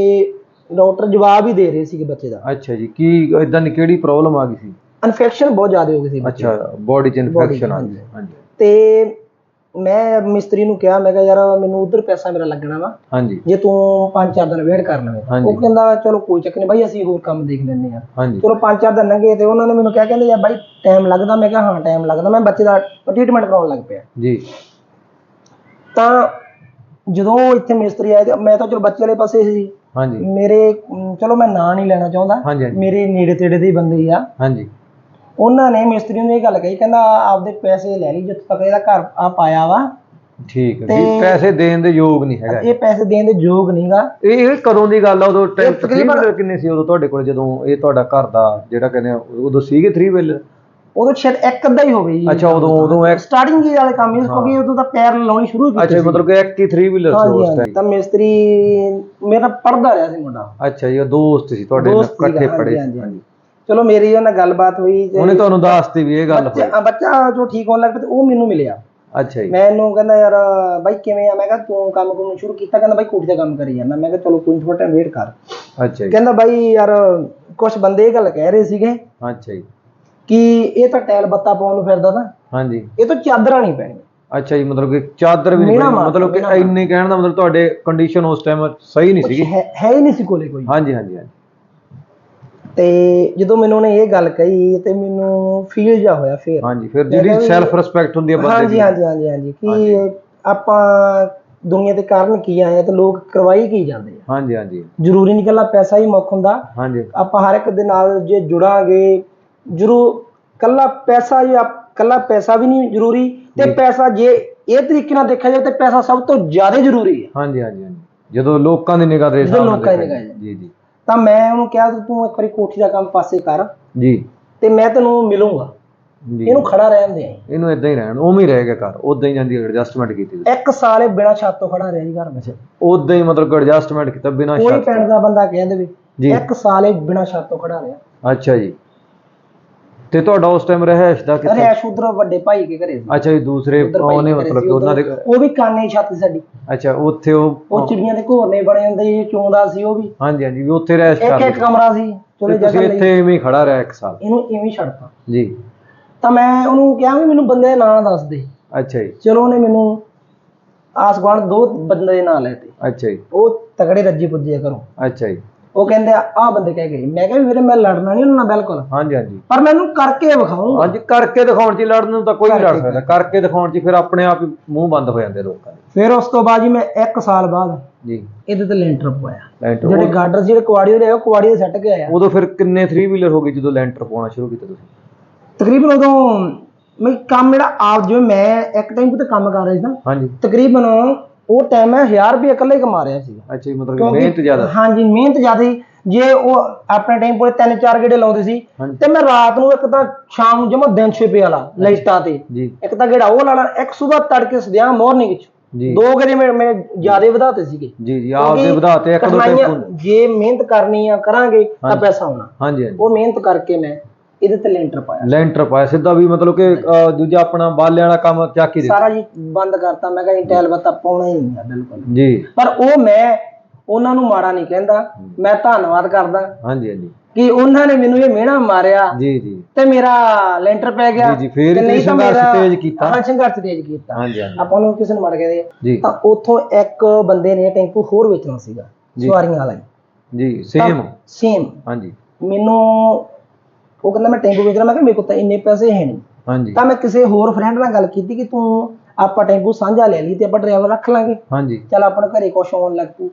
ਡਾਕਟਰ ਜਵਾਬ ਹੀ ਦੇ ਰਹੇ ਸੀਗੇ ਬੱਚੇ ਦਾ। ਅੱਛਾ ਜੀ ਕੀ ਇਦਾਂ ਦੀ ਕਿਹੜੀ ਪ੍ਰੋਬਲਮ ਆ ਗਈ ਸੀ? ਇਨਫੈਕਸ਼ਨ ਬਹੁਤ ਜ਼ਿਆਦਾ ਹੋ ਗਈ ਸੀ ਬੱਚੇ ਅੱਛਾ ਬਾਡੀ ਚ ਇਨਫੈਕਸ਼ਨ ਆ ਗਈ। ਹਾਂਜੀ। ਹਾਂਜੀ। ਤੇ ਮੈਂ ਮਿਸਤਰੀ ਨੂੰ ਕਿਹਾ ਮੈਂ ਕਿਹਾ ਯਾਰ ਮੈਨੂੰ ਉਧਰ ਪੈਸਾ ਮੇਰਾ ਲੱਗਣਾ ਵਾ। ਹਾਂਜੀ। ਜੇ ਤੂੰ ਪੰਜ ਚਾਰ ਦਿਨ ਵੇਟ ਕਰ ਲਵੇਂ। ਉਹ ਕਹਿੰਦਾ ਚਲੋ ਕੋਈ ਚੱਕਰ ਨਹੀਂ ਬਾਈ ਅਸੀਂ ਹੋਰ ਕੰਮ ਦੇਖ ਲੈਂਦੇ ਆ ਚਲੋ ਪੰਜ ਚਾਰ ਦਿਨ ਲੰਘੇ ਤੇ ਉਹਨਾਂ ਨੇ ਮੈਨੂੰ ਕਿਹਾ ਕਹਿੰਦੇ ਯਾਰ ਬਾਈ ਟਾਈਮ ਲੱਗਦਾ। ਮੈਂ ਕਿਹਾ ਹਾਂ ਟਾਈਮ ਲੱਗਦਾ। ਮੈਂ ਬੱਚੇ ਦਾ ਟ੍ਰੀਟਮੈਂਟ ਕਰਾਉਣ ਲੱਗ ਪਿਆ। ਜੀ। ਤਾਂ ਜਦੋਂ ਇੱਥੇ ਮਿਸਤਰੀ ਆਏ ਮੈਂ ਤਾਂ ਚਲੋ ਬੱਚੇ ਵਾਲੇ ਪਾਸੇ ਸੀ। ਹਾਂਜੀ। ਮੇਰੇ ਚਲੋ ਮੈਂ ਨਾਂ ਨਹੀਂ ਲੈਣਾ ਚਾਹੁੰਦਾ। ਮੇਰੇ ਨੇੜੇ ਤੇੜੇ ਦੇ ਬੰਦੇ ਆ। ਹਾਂਜੀ। ਉਹਨਾਂ ਨੇ ਮਿਸਤਰੀ ਨੂੰ ਇਹ ਗੱਲ ਕਹੀ ਕਹਿੰਦਾ ਆਪਦੇ ਪੈਸੇ ਲੈ ਲਈ ਜਿੱਥੇ ਤੱਕ ਇਹਦਾ ਘਰ ਆ ਪਾਇਆ ਵਾ। ਠੀਕ ਹੈ ਤੇ- ਪੈਸੇ ਦੇਣ ਦੇ ਯੋਗ ਨਹੀਂ ਹੈਗਾ। ਇਹ ਪੈਸੇ ਦੇਣ ਦੇ ਯੋਗ ਨਹੀਂਗਾ। ਇਹ ਕਦੋਂ ਦੀ ਗੱਲ ਆ? ਉਦੋਂ ਟਾਈਮ ਤਕਰੀਬਨ- 3 ਵੀਲਰ ਕਿੰਨੇ ਸੀ? ਉਦੋਂ ਤੁਹਾਡੇ ਕੋਲ ਜਦੋਂ ਇਹ ਤੁਹਾਡਾ ਘਰ ਦਾ ਜਿਹੜਾ ਕਹਿੰਦੇ ਆ, ਉਦੋਂ ਸੀਗੇ 3 ਵੀਲਰ ਉਦੋਂ ਸ਼ਾਇਦ ਇੱਕ ਅੱਧਾ ਹੀ ਹੋਵੇ ਜੀ। ਅੱਛਾ ਉਦੋਂ ਉਦੋਂ ਇੱਕ ਸਟਾਰਟਿੰਗ ਜੀ ਵਾਲੇ ਕੰਮ ਹੀ। ਕਿਉਂਕਿ ਉਦੋਂ ਤਾਂ ਪੈਰ ਲਾਉਣੀ ਸ਼ੁਰੂ ਕੀਤੀ ਅੱਛਾ ਮਤਲਬ ਕਿ ਇੱਕ ਹੀ 3 ਵੀਲਰ ਸੀ ਹਾਂਜੀ ਉਸ ਹਾਂਜੀ ਟਾਈਮ ਤਾਂ ਮਿਸਤਰੀ ਮੇਰਾ ਪੜਦਾ ਰਿਹਾ ਸੀ ਮੁੰਡਾ। ਅੱਛਾ ਜੀ ਉਹ ਦੋਸਤ ਸੀ ਤੁਹਾਡੇ ਨਾਲ ਦੋਸਤ ਸੀਗਾ, ਇਕੱਠੇ ਹਾਂਜੀ, ਪੜੇ ਹਾਂਜੀ, ਹਾਂਜੀ। ਚਲੋ ਮੇਰੀ ਉਹਨਾਂ ਨਾਲ ਗੱਲਬਾਤ ਹੋਈ ਤੇ ਉਹਨੇ ਤੁਹਾਨੂੰ ਦੱਸਤੀ ਵੀ ਇਹ ਗੱਲ ਹੋਈ। ਬੱਚਾ ਬੱਚਾ ਜੋ ਠੀਕ ਹੋਣ ਲੱਗ ਪਿਆ ਤੇ ਉਹ ਮੈਨੂੰ ਮਿਲਿਆ। ਅੱਛਾ ਜੀ। ਮੈਂ ਇਹਨੂੰ ਕਹਿੰਦਾ ਯਾਰ ਬਾਈ ਕਿਵੇਂ ਆ? ਮੈਂ ਕਿਹਾ ਤੂੰ ਕੰਮ ਕੁਮ ਸ਼ੁਰੂ ਕੀਤਾ? ਕਹਿੰਦਾ ਬਾਈ ਕੋਠੀ ਦਾ ਕੰਮ ਕਰੀ ਜਾਂਦਾ। ਮੈਂ ਕਿਹਾ ਚਲੋ ਕੋਈ ਥੋੜਾ ਟਾਈਮ ਵੇਟ ਕਰ। ਅੱਛਾ ਜੀ। ਕਹਿੰਦਾ ਬਾਈ ਯਾਰ ਕੁਝ ਬੰਦੇ ਇਹ ਗੱਲ ਕਹਿ ਰਹੇ ਸੀਗੇ ਅੱਛਾ ਜੀ। ਕਿ ਇਹ ਤਾਂ ਟੈਲ ਬੱਤਾ ਪਾਉਣ ਨੂੰ ਫਿਰਦਾ ਤਾਂ ਹਾਂਜੀ। ਇਹ ਤਾਂ ਚਾਦਰਾਂ ਨਹੀਂ ਪੈਣੀਆਂ। ਅੱਛਾ ਜੀ ਮਤਲਬ ਕਿ ਚਾਦਰ ਵੀ ਨਹੀਂ ਮਤਲਬ ਕਿ। ਇੰਨੇ ਕਹਿਣ ਦਾ ਮਤਲਬ ਤੁਹਾਡੇ ਕੰਡੀਸ਼ਨ ਉਸ ਟਾਈਮ ਸਹੀ ਨਹੀਂ ਸੀਗੀ। ਹੈ ਹੈ ਹੀ ਨਹੀਂ ਸੀ ਕੋਲੇ ਕੋਈ। ਹਾਂਜੀ ਹਾਂਜੀ ਹਾਂਜੀ। ਤੇ ਜਦੋਂ ਮੈਨੂੰ ਉਹਨੇ ਇਹ ਗੱਲ ਕਹੀ ਤੇ ਮੈਨੂੰ ਫੀਲ ਜਾ ਹੋਇਆ ਫੇਰ। ਹਾਂਜੀ ਫਿਰ ਜਿਹੜੀ ਸੈਲਫ ਰਿਸਪੈਕਟ ਹੁੰਦੀ ਹੈ ਬੰਦੇ ਹਾਂਜੀ ਦੀ। ਹਾਂਜੀ ਹਾਂਜੀ ਹਾਂਜੀ ਕਿ ਆਪਾਂ ਦੁਨੀਆ ਤੇ ਕਾਰਨ ਕੀ ਆਏ ਆ ਤੇ ਲੋਕ ਕਰਵਾਈ ਕੀ ਜਾਂਦੇ ਆ। ਹਾਂਜੀ ਹਾਂਜੀ। ਜ਼ਰੂਰੀ ਨਹੀਂ ਇਕੱਲਾ ਪੈਸਾ ਹੀ ਮੁੱਖ ਹੁੰਦਾ। ਹਾਂਜੀ। ਆਪਾਂ ਹਰ ਇੱਕ ਦੇ ਨਾਲ ਜੇ ਜੁੜਾਂਗੇ ਜਰੂਰ ਕੱਲਾ ਪੈਸਾ ਜੇ ਕੱਲਾ ਪੈਸਾ ਵੀ ਨਹੀਂ ਜ਼ਰੂਰੀ ਤੇ ਪੈਸਾ ਜੇ ਇਹ ਤਰੀਕੇ ਨਾਲ ਦੇਖਿਆ ਜਾਵੇ ਤੇ ਪੈਸਾ ਸਭ ਤੋਂ ਜ਼ਿਆਦਾ ਜ਼ਰੂਰੀ ਹੈ ਹਾਂਜੀ ਹਾਂਜੀ ਹਾਂਜੀ। ਜਦੋਂ ਲੋਕਾਂ ਦੀ ਨਿਗਾਹ ਦੇ ਜਦੋਂ ਹਿਸਾਬ ਨਾਲ ਲੋਕਾਂ ਦੀ ਦੇਖਿਆ ਨਿਗਾਹ ਜੀ ਜੀ। ਤਾਂ ਮੈਂ ਉਹਨੂੰ ਕਿਹਾ ਕਿ ਤੂੰ ਇੱਕ ਵਾਰੀ ਕੋਠੀ ਦਾ ਕੰਮ ਪਾਸੇ ਕਰ। ਜੀ। ਤੇ ਮੈਂ ਤੈਨੂੰ ਮਿਲੂੰਗਾ। ਜੀ। ਇਹਨੂੰ ਖੜਾ ਰਹਿਣ ਦੇ। ਇਹਨੂੰ ਇਦਾਂ ਹੀ ਰਹਿਣ ਉਵੇਂ ਹੀ ਰਹੇਗਾ ਘਰ। ਉਦਾਂ ਹੀ ਜਾਂਦੀ ਐਡਜਸਟਮੈਂਟ ਕੀਤੀ ਤੁਸੀਂ। ਇੱਕ ਸਾਲ ਇਹ ਬਿਨਾਂ ਛੱਤ ਤੋਂ ਖੜਾ ਰਿਹਾ ਜੀ ਘਰ ਵਿੱਚ। ਉਦਾਂ ਹੀ ਮਤਲਬ ਐਡਜਸਟਮੈਂਟ ਕੀਤਾ ਬਿਨਾਂ ਕੋਈ ਸ਼ਰਤ ਪਿੰਡ ਦਾ ਬੰਦਾ ਕਹਿ ਦੇਵੇ। ਜੀ। ਇੱਕ ਸਾਲ ਇਹ ਬਿਨਾਂ ਛੱਤ ਤੋਂ ਖੜਾ ਰਿਹਾ। ਅੱਛਾ ਜੀ। ਤੇ ਤੁਹਾਡਾ ਉਸ ਟਾਈਮ ਰਹਿائش ਦਾ ਕਿੱਥੇ? ਰਿਆਸ਼ ਉਧਰੋਂ ਵੱਡੇ ਭਾਈ ਕੇ ਘਰੇ ਸੀ। ਅੱਛਾ ਜੀ ਦੂਸਰੇ ਉੱਧਰ ਭਾਈ ਮਤਲਬ ਕਿ ਉਹਨਾਂ ਦੇ ਉਹ ਵੀ ਕਾਨੇ ਛੱਤ ਸਾਡੀ। ਅੱਛਾ ਉੱਥੇ ਉਹ ਉਹ ਚਿੜੀਆਂ ਦੇ ਘੋਰਨੇ ਬਣੇ ਹੁੰਦੇ ਸੀ ਚੋਂਦਾ ਸੀ ਉਹ ਵੀ। ਹਾਂਜੀ ਹਾਂਜੀ ਵੀ ਉੱਥੇ ਰਹਿائش ਇੱਕ ਇੱਕ ਕਮਰਾ ਸੀ ਚਲੋ ਤੇ ਇੱਥੇ ਇਵੇਂ ਹੀ ਖੜਾ ਰਿਹਾ ਇੱਕ ਸਾਲ। ਇਹਨੂੰ ਇਵੇਂ ਹੀ ਛੱਡਤਾ। ਜੀ। ਤਾਂ ਮੈਂ ਉਹਨੂੰ ਕਿਹਾ ਵੀ ਮੈਨੂੰ ਬੰਦੇ ਦੇ ਨਾਂ ਦੱਸ ਦੇ। ਅੱਛਾ ਜੀ। ਚਲੋ ਉਹਨੇ ਮੈਨੂੰ ਆਸ ਗੁਆਂਢ ਦੋ ਬੰਦੇ ਦੇ ਨਾਂ ਲੈ ਤੇ। ਅੱਛਾ ਜੀ। ਉਹ ਤਕੜੇ ਰੱਜੇ ਪੁੱਜੇ ਕਰੋ ਅੱਛਾ ਜੀ। ਉਹ ਕਹਿੰਦੇ ਆਹ ਬੰਦੇ ਕਹਿ ਗਏ। ਮੈਂ ਕਿਹਾ ਵੀ ਵੀਰੇ ਮੈਂ ਲੜਨਾ ਨਹੀਂ ਉਹਨਾਂ ਨਾਲ ਬਿਲਕੁਲ। ਹਾਂਜੀ ਹਾਂਜੀ। ਪਰ ਮੈਂ ਉਹਨੂੰ ਕਰਕੇ ਵਿਖਾਉਂਗਾ ਅੱਜ ਕਰਕੇ ਦਿਖਾਉਣ ਚ ਹੀ ਲੜਨ ਨੂੰ ਤਾਂ ਕੋਈ ਨਹੀਂ ਲੜ ਸਕਦਾ ਕਰਕੇ ਦਿਖਾਉਣ ਚ ਹੀ ਫਿਰ ਆਪਣੇ ਆਪ ਹੀ ਮੂੰਹ ਬੰਦ ਹੋ ਜਾਂਦੇ ਲੋਕਾਂ ਦੇ। ਫਿਰ ਉਸ ਤੋਂ ਬਾਅਦ ਜੀ ਮੈਂ 1 ਸਾਲ ਬਾਅਦ ਜੀ। ਇਹਦੇ ਤੇ ਲੈਂਟਰ ਪਵਾਇਆ। ਲੈਂਟਰ ਜਿਹੜੇ ਗਾਰਡਰ ਜਿਹੜੇ ਕੁਆੜੀ ਦੇ ਉਹ ਕੁਆੜੀ ਦੇ ਸੱਟ ਕੇ ਆਇਆ ਉਦੋਂ ਫਿਰ ਕਿੰਨੇ 3 ਵੀਲਰ ਹੋ ਗਏ ਜਦੋਂ ਲੈਂਟਰ ਪਾਉਣਾ ਸ਼ੁਰੂ ਕੀਤਾ ਤੁਸੀਂ? ਤਕਰੀਬਨ ਉਦੋਂ ਮੈਂ ਕੰਮ ਜਿਹੜਾ ਆਪ ਜਿਵੇਂ ਮੈਂ ਇੱਕ ਟਾਈਮ ਤੇ ਕੰਮ ਕਰ ਰਿਹਾ ਸੀ ਨਾ ਹਾਂਜੀ। ਤਕਰੀਬਨ ਉਹ ਟਾਈਮ ਮੈਂ 1000 ਰੁਪਏ ਇਕੱਲੇ ਹੀ ਕਮਾ ਰਿਹਾ ਸੀ। ਅੱਛਾ ਜੀ ਮਤਲਬ ਮਿਹਨਤ ਜ਼ਿਆਦਾ। ਹਾਂਜੀ ਮਿਹਨਤ ਜ਼ਿਆਦਾ ਸੀ। ਜੇ ਉਹ ਆਪਣੇ ਟਾਈਮ ਕੋਲੇ ਤਿੰਨ ਚਾਰ ਗੇੜੇ ਲਾਉਂਦੇ ਸੀ ਹਾਂਜੀ। ਤੇ ਮੈਂ ਰਾਤ ਨੂੰ ਇੱਕ ਤਾਂ ਸ਼ਾਮ ਨੂੰ ਜਮਾ ਦਿਨ ਛੇਪੇ ਵਾਲਾ ਲਾਈਟਾਂ ਤੇ। ਜੀ। ਇੱਕ ਤਾਂ ਗੇੜਾ ਉਹ ਲਾਣਾ ਇੱਕ ਸਵੇਰ ਤੜਕੇ ਸਦਿਆਂ ਮਾਰਨਿੰਗ ਵਿੱਚ। ਜੀ। ਦੋ ਗੇੜੇ ਮੈਂ ਮੈਂ ਜਿਆਦੇ ਵਧਾਤੇ ਸੀਗੇ। ਜੀ ਜੀ ਆਪ ਦੇ ਕਿਉਂਕਿ ਵਧਾਤੇ ਇੱਕ ਦੋ ਕਠਿਨਾਈਆਂ- ਟੈਂਪੂ ਜੇ ਮਿਹਨਤ ਕਰਨੀ ਆ ਕਰਾਂਗੇ ਤਾਂ ਹਾਂਜੀ। ਪੈਸਾ ਆਉਣਾ। ਹਾਂਜੀ ਹਾਂਜੀ। ਉਹ ਮਿਹਨਤ ਕਰਕੇ ਮੈਂ ਇਹਦੇ ਤੇ ਲੈਂਟਰ ਪਾਇਆ। ਲੈਂਟਰ ਪਾਇਆ ਸਿੱਧਾ ਵੀ ਮਤਲਬ ਕਿ ਦੂਜਾ ਆਪਣਾ ਬਾਲਿਆਂ ਵਾਲਾ ਕੰਮ ਚੱਕ ਹੀ ਦੇ ਸਾਰਾ ਜੀ ਬੰਦ ਕਰਤਾ ਮੈਂ ਕਿਹਾ ਇੰਟੈਲ ਬੱਤਾ ਪਾਉਣਾ ਹੀ ਨਹੀਂ ਆ ਬਿਲਕੁਲ। ਜੀ। ਪਰ ਉਹ ਮੈਂ ਉਹਨਾਂ ਨੂੰ ਮਾੜਾ ਨਹੀਂ ਕਹਿੰਦਾ ਮੈਂ ਧੰਨਵਾਦ ਕਰਦਾ। ਹਾਂਜੀ ਹਾਂਜੀ। ਕਿ ਉਹਨਾਂ ਨੇ ਮੈਨੂੰ ਇਹ ਮਿਹਣਾ ਮਾਰਿਆ ਜੀ ਜੀ। ਤੇ ਮੇਰਾ ਲੈਂਟਰ ਪੈ ਗਿਆ। ਜੀ, ਜੀ, ਫੇਰ ਤੇ ਸੰਘਰਸ਼ ਮੇਰਾ- ਤੇਜ਼ ਕੀਤਾ। ਹਾਂ ਸੰਘਰਸ਼ ਤੇਜ਼ ਕੀਤਾ। ਹਾਂਜੀ ਹਾਂਜੀ। ਆਪਾਂ ਨੂੰ ਕਿਸੇ ਨੂੰ ਮੜ ਗਏ ਜੀ। ਤਾਂ ਉੱਥੋਂ ਇੱਕ ਬੰਦੇ ਨੇ ਟੈਂਪੂ ਹੋਰ ਵੇਚਣਾ ਸੀਗਾ ਜੀ। ਸਵਾਰੀਆਂ ਵਾਲਾ ਜੀ ਸੇਮ ਸੇਮ ਹਾਂਜੀ। ਮੈਨੂੰ ਉਹ ਕਹਿੰਦਾ ਮੈਂ ਟੈਂਪੂ ਵੇਚਣਾ ਮੈਂ ਕਿਹਾ ਮੇਰੇ ਕੋਲ ਤਾਂ ਇੰਨੇ ਪੈਸੇ ਹੈ ਨਹੀਂ। ਹਾਂਜੀ। ਤਾਂ ਮੈਂ ਕਿਸੇ ਹੋਰ ਫਰੈਂਡ ਨਾਲ ਗੱਲ ਕੀਤੀ ਕਿ ਤੂੰ ਆਪਾਂ ਟੈਂਪੂ ਸਾਂਝਾ ਲੈ ਲਈ ਤੇ ਆਪਾਂ ਡਰਾਈਵਰ ਰੱਖ ਲਾਂਗੇ। ਹਾਂਜੀ। ਚੱਲ ਆਪਣੇ ਘਰੇ ਕੁਛ ਆਉਣ ਲੱਗ ਪੂ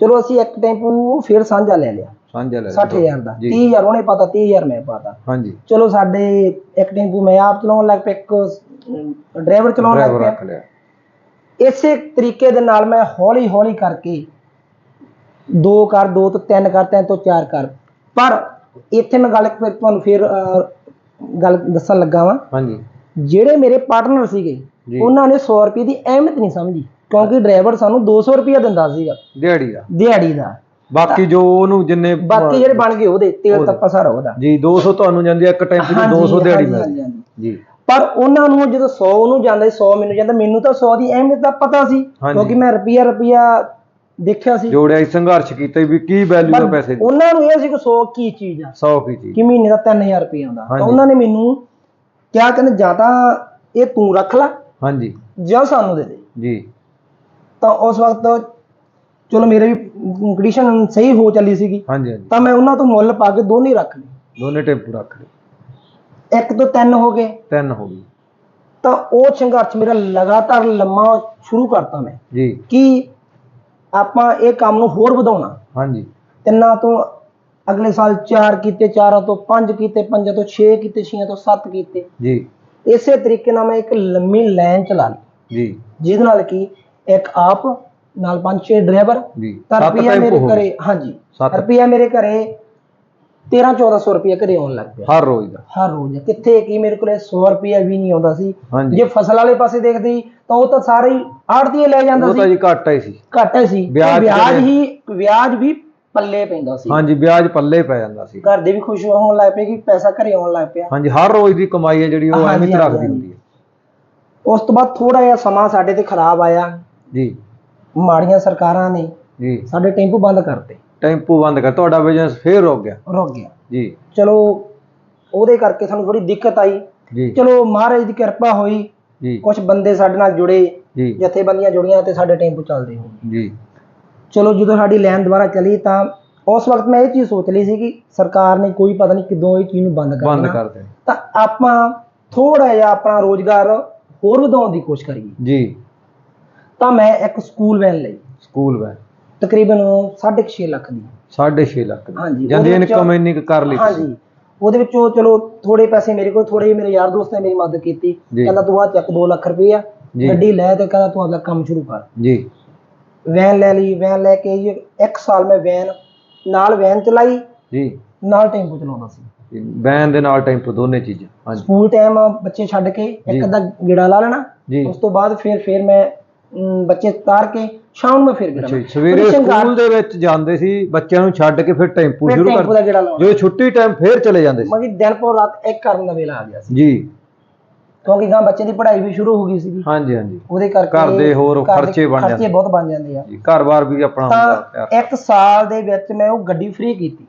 ਚਲੋ ਅਸੀਂ ਇੱਕ ਟੈਂਪੂ ਫਿਰ ਸਾਂਝਾ ਲੈ ਲਿਆ। ਸਾਂਝਾ ਲੈ ਲਓ। 60000 ਦਾ। ਜੀ। 30000 ਉਹਨੇ ਪਾਤਾ 30000 ਮੈਂ ਪਾਤਾ। ਹਾਂਜੀ। ਚਲੋ ਸਾਡੇ ਇੱਕ ਟੈਂਪੂ ਮੈਂ ਆਪ ਚਲਾਉਣ ਲੱਗ ਪਿਆ ਇੱਕ ਡਰਾਈਵਰ ਚਲਾਉਣ ਲੱਗ ਪਿਆ। ਇਸੇ ਤਰੀਕੇ ਦੇ ਨਾਲ ਮੈਂ ਹੌਲੀ ਹੌਲੀ ਕਰਕੇ ਦੋ ਕਰ ਦੋ ਤੋਂ ਤਿੰਨ ਕਰ ਤਿੰਨ ਤੋਂ ਚਾਰ ਕਰ। ਪਰ ਇੱਥੇ ਮੈਂ ਗੱਲ ਫਿਰ ਤੁਹਾਨੂੰ ਫਿਰ ਗੱਲ ਦੱਸਣ ਲੱਗਾ ਵਾਂ। ਹਾਂਜੀ। ਜਿਹੜੇ ਮੇਰੇ ਪਾਰਟਨਰ ਸੀਗੇ। ਉਹਨਾਂ ਨੇ 100 ਰੁਪਏ ਦੀ ਅਹਿਮੀਅਤ ਨਹੀਂ ਸਮਝੀ ਕਿਉਂਕਿ ਡਰਾਈਵਰ ਸਾਨੂੰ 200 ਰੁਪਏ ਦਿੰਦਾ ਸੀਗਾ। ਦਿਹਾੜੀ ਦਾ। ਦਿਹਾੜੀ ਦਾ। ਬਾਕੀ ਜੋ ਉਹਨੂੰ ਜਿੰਨੇ ਬਾਕੀ ਜਿਹੜੇ ਬਣ ਗਏ ਉਹਦੇ ਤੇਲ ਤੱਪਾ ਸਾਰਾ ਉਹਦਾ। ਜੀ 200 ਤੁਹਾਨੂੰ ਜਾਂਦੀ ਇੱਕ ਟੈਂਪੂ ਹਾਂਜੀ, 200 ਦਿਹਾੜੀ ਮਿਲਦੀ। ਜੀ। ਪਰ ਉਹਨਾਂ ਨੂੰ ਜਦੋਂ 100 ਉਹਨੂੰ ਜਾਂਦਾ 100 ਮੈਨੂੰ ਜਾਂਦਾ ਮੈਨੂੰ ਤਾਂ 100 ਦੀ ਅਹਿਮੀਅਤ ਦਾ ਪਤਾ ਸੀ। ਕਿਉਂਕਿ ਮੈਂ ਰੁਪਿਆ ਰੁਪਿਆ ਦੇਖਿਆ ਸੀ। ਜੋੜਿਆ ਸੀ, ਸੰਘਰਸ਼ ਕੀਤਾ ਵੀ ਕੀ ਵੈਲਿਊ ਪਰ ਹੈ ਪੈਸੇ ਦੀ? ਉਹਨਾਂ ਨੂੰ ਇਹ ਸੀ ਕਿ 100 ਕੀ ਚੀਜ਼ ਆ। 100 ਕੀ ਚੀਜ਼। ਕਿ ਮਹੀਨੇ ਦਾ 3000 ਰੁਪਏ ਆਉਂਦਾ ਤਾਂ ਹਾਂਜੀ। ਉਹਨਾਂ ਨੇ ਮੈਨੂੰ ਕਿਹਾ ਕਹਿੰਦੇ ਜਾਂ ਤਾਂ ਇਹ ਤੂੰ ਰੱਖ ਲੈ ਹਾਂਜੀ। ਜਾਂ ਸਾਨੂੰ ਦੇ ਦੇ। ਜੀ। ਤਾਂ ਉਸ ਵਕਤ ਚਲੋ ਮੇਰੇ ਵੀ ਕੰਡੀਸ਼ਨ ਸਹੀ ਹੋ ਚੱਲੀ ਸੀਗੀ। ਹਾਂਜੀ ਹਾਂਜੀ। ਤਾਂ ਮੈਂ ਉਹਨਾਂ ਤੋਂ ਮੁੱਲ ਪਾ ਕੇ ਦੋਨੇ ਹੀ ਰੱਖ ਲਏ। ਦੋਨੇ ਟੈਂਪੂ ਰੱਖ ਲਏ। ਇੱਕ ਤੋਂ ਤਿੰਨ ਹੋ ਗਏ। ਤਿੰਨ ਹੋ ਗਈ ਤਾਂ ਉਹ ਸੰਘਰਸ਼ ਮੇਰਾ ਲਗਾਤਾਰ ਲੰਮਾ ਸ਼ੁਰੂ ਕਰਤਾ ਮੈਂ। ਜੀ। ਕਿ ਆਪਾਂ ਇਹ ਕੰਮ ਨੂੰ ਹੋਰ ਵਧਾਉਣਾ। ਹਾਂਜੀ। ਤਿੰਨਾਂ ਤੋਂ ਅਗਲੇ ਸਾਲ 4 ਕੀਤੇ ਚਾਰਾਂ ਤੋਂ 5 ਕੀਤੇ ਪੰਜਾਂ ਤੋਂ 6 ਕੀਤੇ 6 ਤੋਂ 7 ਕੀਤੇ। ਜੀ। ਇਸੇ ਤਰੀਕੇ ਨਾਲ ਮੈਂ ਇੱਕ ਲੰਮੀ ਲਾਈਨ ਚਲਾ ਲਈ। ਜੀ। ਜਿਹਦੇ ਨਾਲ ਕਿ? ਇੱਕ ਆਪ ਨਾਲ ਪੰਜ ਛੇ ਡਰਾਈਵਰ। ਜੀ। ਸੱਤ ਰੁਪਿਆ ਮੇਰੇ ਘਰੇ ਹਾਂਜੀ। ਸੱਤ। ਰੁਪਿਆ ਮੇਰੇ ਘਰੇ 13 1400 ਰੁਪਿਆ ਘਰੇ ਆਉਣ ਲੱਗ ਪਿਆ। ਹਰ ਰੋਜ਼ ਦਾ। ਹਰ ਰੋਜ਼। ਕਿੱਥੇ ਕੀ ਮੇਰੇ ਕੋਲੇ 100 ਰੁਪਿਆ ਵੀ ਨਹੀਂ ਆਉਂਦਾ ਸੀ। ਹਾਂਜੀ। ਜੇ ਫਸਲ ਵਾਲੇ ਪਾਸੇ ਦੇਖਦੀ ਤਾਂ ਉਹ ਤਾਂ ਸਾਰੇ ਹੀ ਆੜਤੀਏ ਲੈ ਜਾਂਦਾ ਉਹ ਤਾਂ ਸੀ। ਜੀ ਘੱਟ ਹੀ ਸੀ। ਘੱਟ ਸੀ। ਤੇ ਵਿਆਜ ਹੀ ਵਿਆਜ ਵੀ ਪੱਲੇ ਪੈਂਦਾ ਸੀ। ਹਾਂਜੀ ਵਿਆਜ ਪੱਲੇ ਪੈ ਜਾਂਦਾ ਸੀ। ਘਰ ਦੇ ਵੀ ਖੁਸ਼ ਹੋਣ ਲੱਗ ਪਏ ਕਿ ਪੈਸਾ ਘਰੇ ਆਉਣ ਲੱਗ ਪਿਆ। ਹਾਂਜੀ ਹਰ ਰੋਜ਼ ਦੀ ਕਮਾਈ ਹੈ ਜਿਹੜੀ ਉਹ ਐਵੇਂ ਹਾਂਜੀ, ਰੱਖਦੀ ਹਾਂਜੀ। ਹੁੰਦੀ ਹੈ। ਉਸ ਤੋਂ ਬਾਅਦ ਥੋੜਾ ਜਿਹਾ ਸਮਾਂ ਸਾਡੇ ਤੇ ਖਰਾਬ ਆਇਆ। ਜੀ। ਮਾੜੀਆਂ ਸਰਕਾਰਾਂ ਨੇ ਜੀ। ਸਾਡੇ ਟੈਂਪੂ ਬੰਦ ਕਰਤੇ। ਟੈਂਪੂ ਬੰਦ ਕਰ ਤੁਹਾਡਾ ਬਿਜ਼ਨਸ ਫੇਰ ਰੁਕ ਗਿਆ। ਰੁਕ ਗਿਆ। ਜੀ। ਚਲੋ ਉਹਦੇ ਕਰਕੇ ਸਾਨੂੰ ਥੋੜੀ ਦਿੱਕਤ ਆਈ। ਜੀ। ਚਲੋ ਮਹਾਰਾਜ ਦੀ ਕਿਰਪਾ ਹੋਈ। ਜੀ। ਕੁਝ ਬੰਦੇ ਸਾਡੇ ਨਾਲ ਜੁੜੇ ਜਥੇਬੰਦੀਆਂ ਜੁੜੀਆਂ ਤੇ ਸਾਡੇ ਟੈਂਪੂ ਚੱਲਦੇ ਹੋ ਜੀ। ਚਲੋ ਜਦੋਂ ਸਾਡੀ ਲਾਈਨ ਦੁਬਾਰਾ ਚੱਲੀ ਤਾਂ ਉਸ ਵਕਤ ਮੈਂ ਇਹ ਚੀਜ਼ ਸੋਚ ਲਈ ਸੀ ਕਿ ਸਰਕਾਰ ਨੇ ਕੋਈ ਪਤਾ ਨਹੀਂ ਕਿਦੋਂ ਇਹ ਚੀਜ਼ ਨੂੰ ਬੰਦ ਕਰ ਬੰਦ ਦੇਣਾ। ਕਰ ਦੇ ਤਾਂ ਆਪਾਂ ਥੋੜਾ ਜਿਹਾ ਆਪਣਾ ਰੋਜ਼ਗਾਰ ਹੋਰ ਵਧਾਉਣ ਦੀ ਕੋਸ਼ਿਸ਼ ਕਰੀਏ। ਜੀ। ਤਾਂ ਮੈਂ ਇੱਕ ਸਕੂਲ ਵੈਨ ਲਈ। ਸਕੂਲ ਵੈ ਤਕਰੀਬਨ 6.5 ਲੱਖ ਦੀ। 6.5 ਲੱਖ ਦੀ। ਹਾਂਜੀ, ਜਾਂਦੀ ਇਨਕਮ ਇੰਨੀ ਕੁ ਕਰ ਲਈ ਤੁਸੀਂ। ਹਾਂਜੀ ਉਹਦੇ ਵਿੱਚੋਂ ਚਲੋ ਥੋੜੇ ਪੈਸੇ ਮੇਰੇ ਕੋਲ ਥੋੜੇ ਮੇਰੇ ਯਾਰ ਦੋਸਤ ਨੇ ਮੇਰੀ ਮਦਦ ਕੀਤੀ। ਜੀ। ਕਹਿੰਦਾ ਤੂੰ ਆ ਚੱਕ 2 ਲੱਖ ਰੁਪਈਆ ਜੀ। ਗੱਡੀ ਲੈ ਤੇ ਕਹਿੰਦਾ ਤੂੰ ਆਪਣਾ ਕੰਮ ਸ਼ੁਰੂ ਕਰ। ਜੀ। ਵੈਨ ਲੈ ਲਈ ਵੈਨ ਲੈ ਕੇ ਜੀ ਇੱਕ ਸਾਲ ਮੈਂ ਵੈਨ ਨਾਲ ਵੈਨ ਚਲਾਈ ਜੀ। ਨਾਲ ਟੈਂਪੂ ਚਲਾਉਂਦਾ ਸੀ। ਵੈਨ ਦੇ ਨਾਲ ਟੈਂਪੂ ਦੋਨੇ ਚੀਜ਼ਾਂ। ਹਾਂਜੀ। ਸਕੂਲ ਟਾਈਮ ਬੱਚੇ ਛੱਡ ਕੇ ਇੱਕ। ਅੱਧਾ ਗੇੜਾ ਲਾ ਲੈਣਾ। ਜੀ। ਉਸ ਤੋਂ ਬਾਅਦ ਫਿਰ ਫਿਰ ਮੈਂ ਅਮ, ਬੱਚੇ ਤਾਰ ਕੇ ਸ਼ਾਮ ਨੂੰ ਫਿਰ ਗੇੜਾ ਅੱਛਾ ਜੀ। ਸਵੇਰੇ ਸਕੂਲ ਦੇ ਵਿੱਚ ਜਾਂਦੇ ਸੀ ਬੱਚਿਆਂ ਨੂੰ ਛੱਡ ਕੇ ਫਿਰ ਟੈਂਪੂ ਫਿਰ ਸ਼ੁਰੂ ਟੈਂਪੂ ਦਾ ਗੇੜਾ ਲਾਉਣਾ। ਜਦੋਂ ਛੁੱਟੀ ਟਾਈਮ ਫੇਰ ਚਲੇ ਜਾਂਦੇ ਸੀ। ਮਗੀ ਦਿਨ ਪੌਰ ਰਾਤ ਇੱਕ ਕਰਨ ਦਾ ਵੇਲਾ ਆ ਗਿਆ ਸੀ। ਜੀ। ਕਿਉਂਕਿ ਗਾਂ ਬੱਚੇ ਦੀ ਪੜ੍ਹਾਈ ਵੀ ਸ਼ੁਰੂ ਹੋ ਗਈ ਸੀ ਹਾਂਜੀ ਹਾਂਜੀ। ਉਹਦੇ ਕਰਕੇ ਘਰ ਦੇ ਹੋਰ ਘਰ ਦੇ ਖਰਚੇ ਬਣ ਜਾਂਦੇ। ਖਰਚੇ ਬਹੁਤ ਬਣ ਜਾਂਦੇ ਆ। ਜੀ ਘਰ-ਬਾਰ ਵੀ ਆਪਣਾ ਹੁੰਦਾ ਤਾਂ ਇੱਕ ਸਾਲ ਦੇ ਵਿੱਚ ਮੈਂ ਉਹ ਗੱਡੀ ਫ੍ਰੀ ਕੀਤੀ।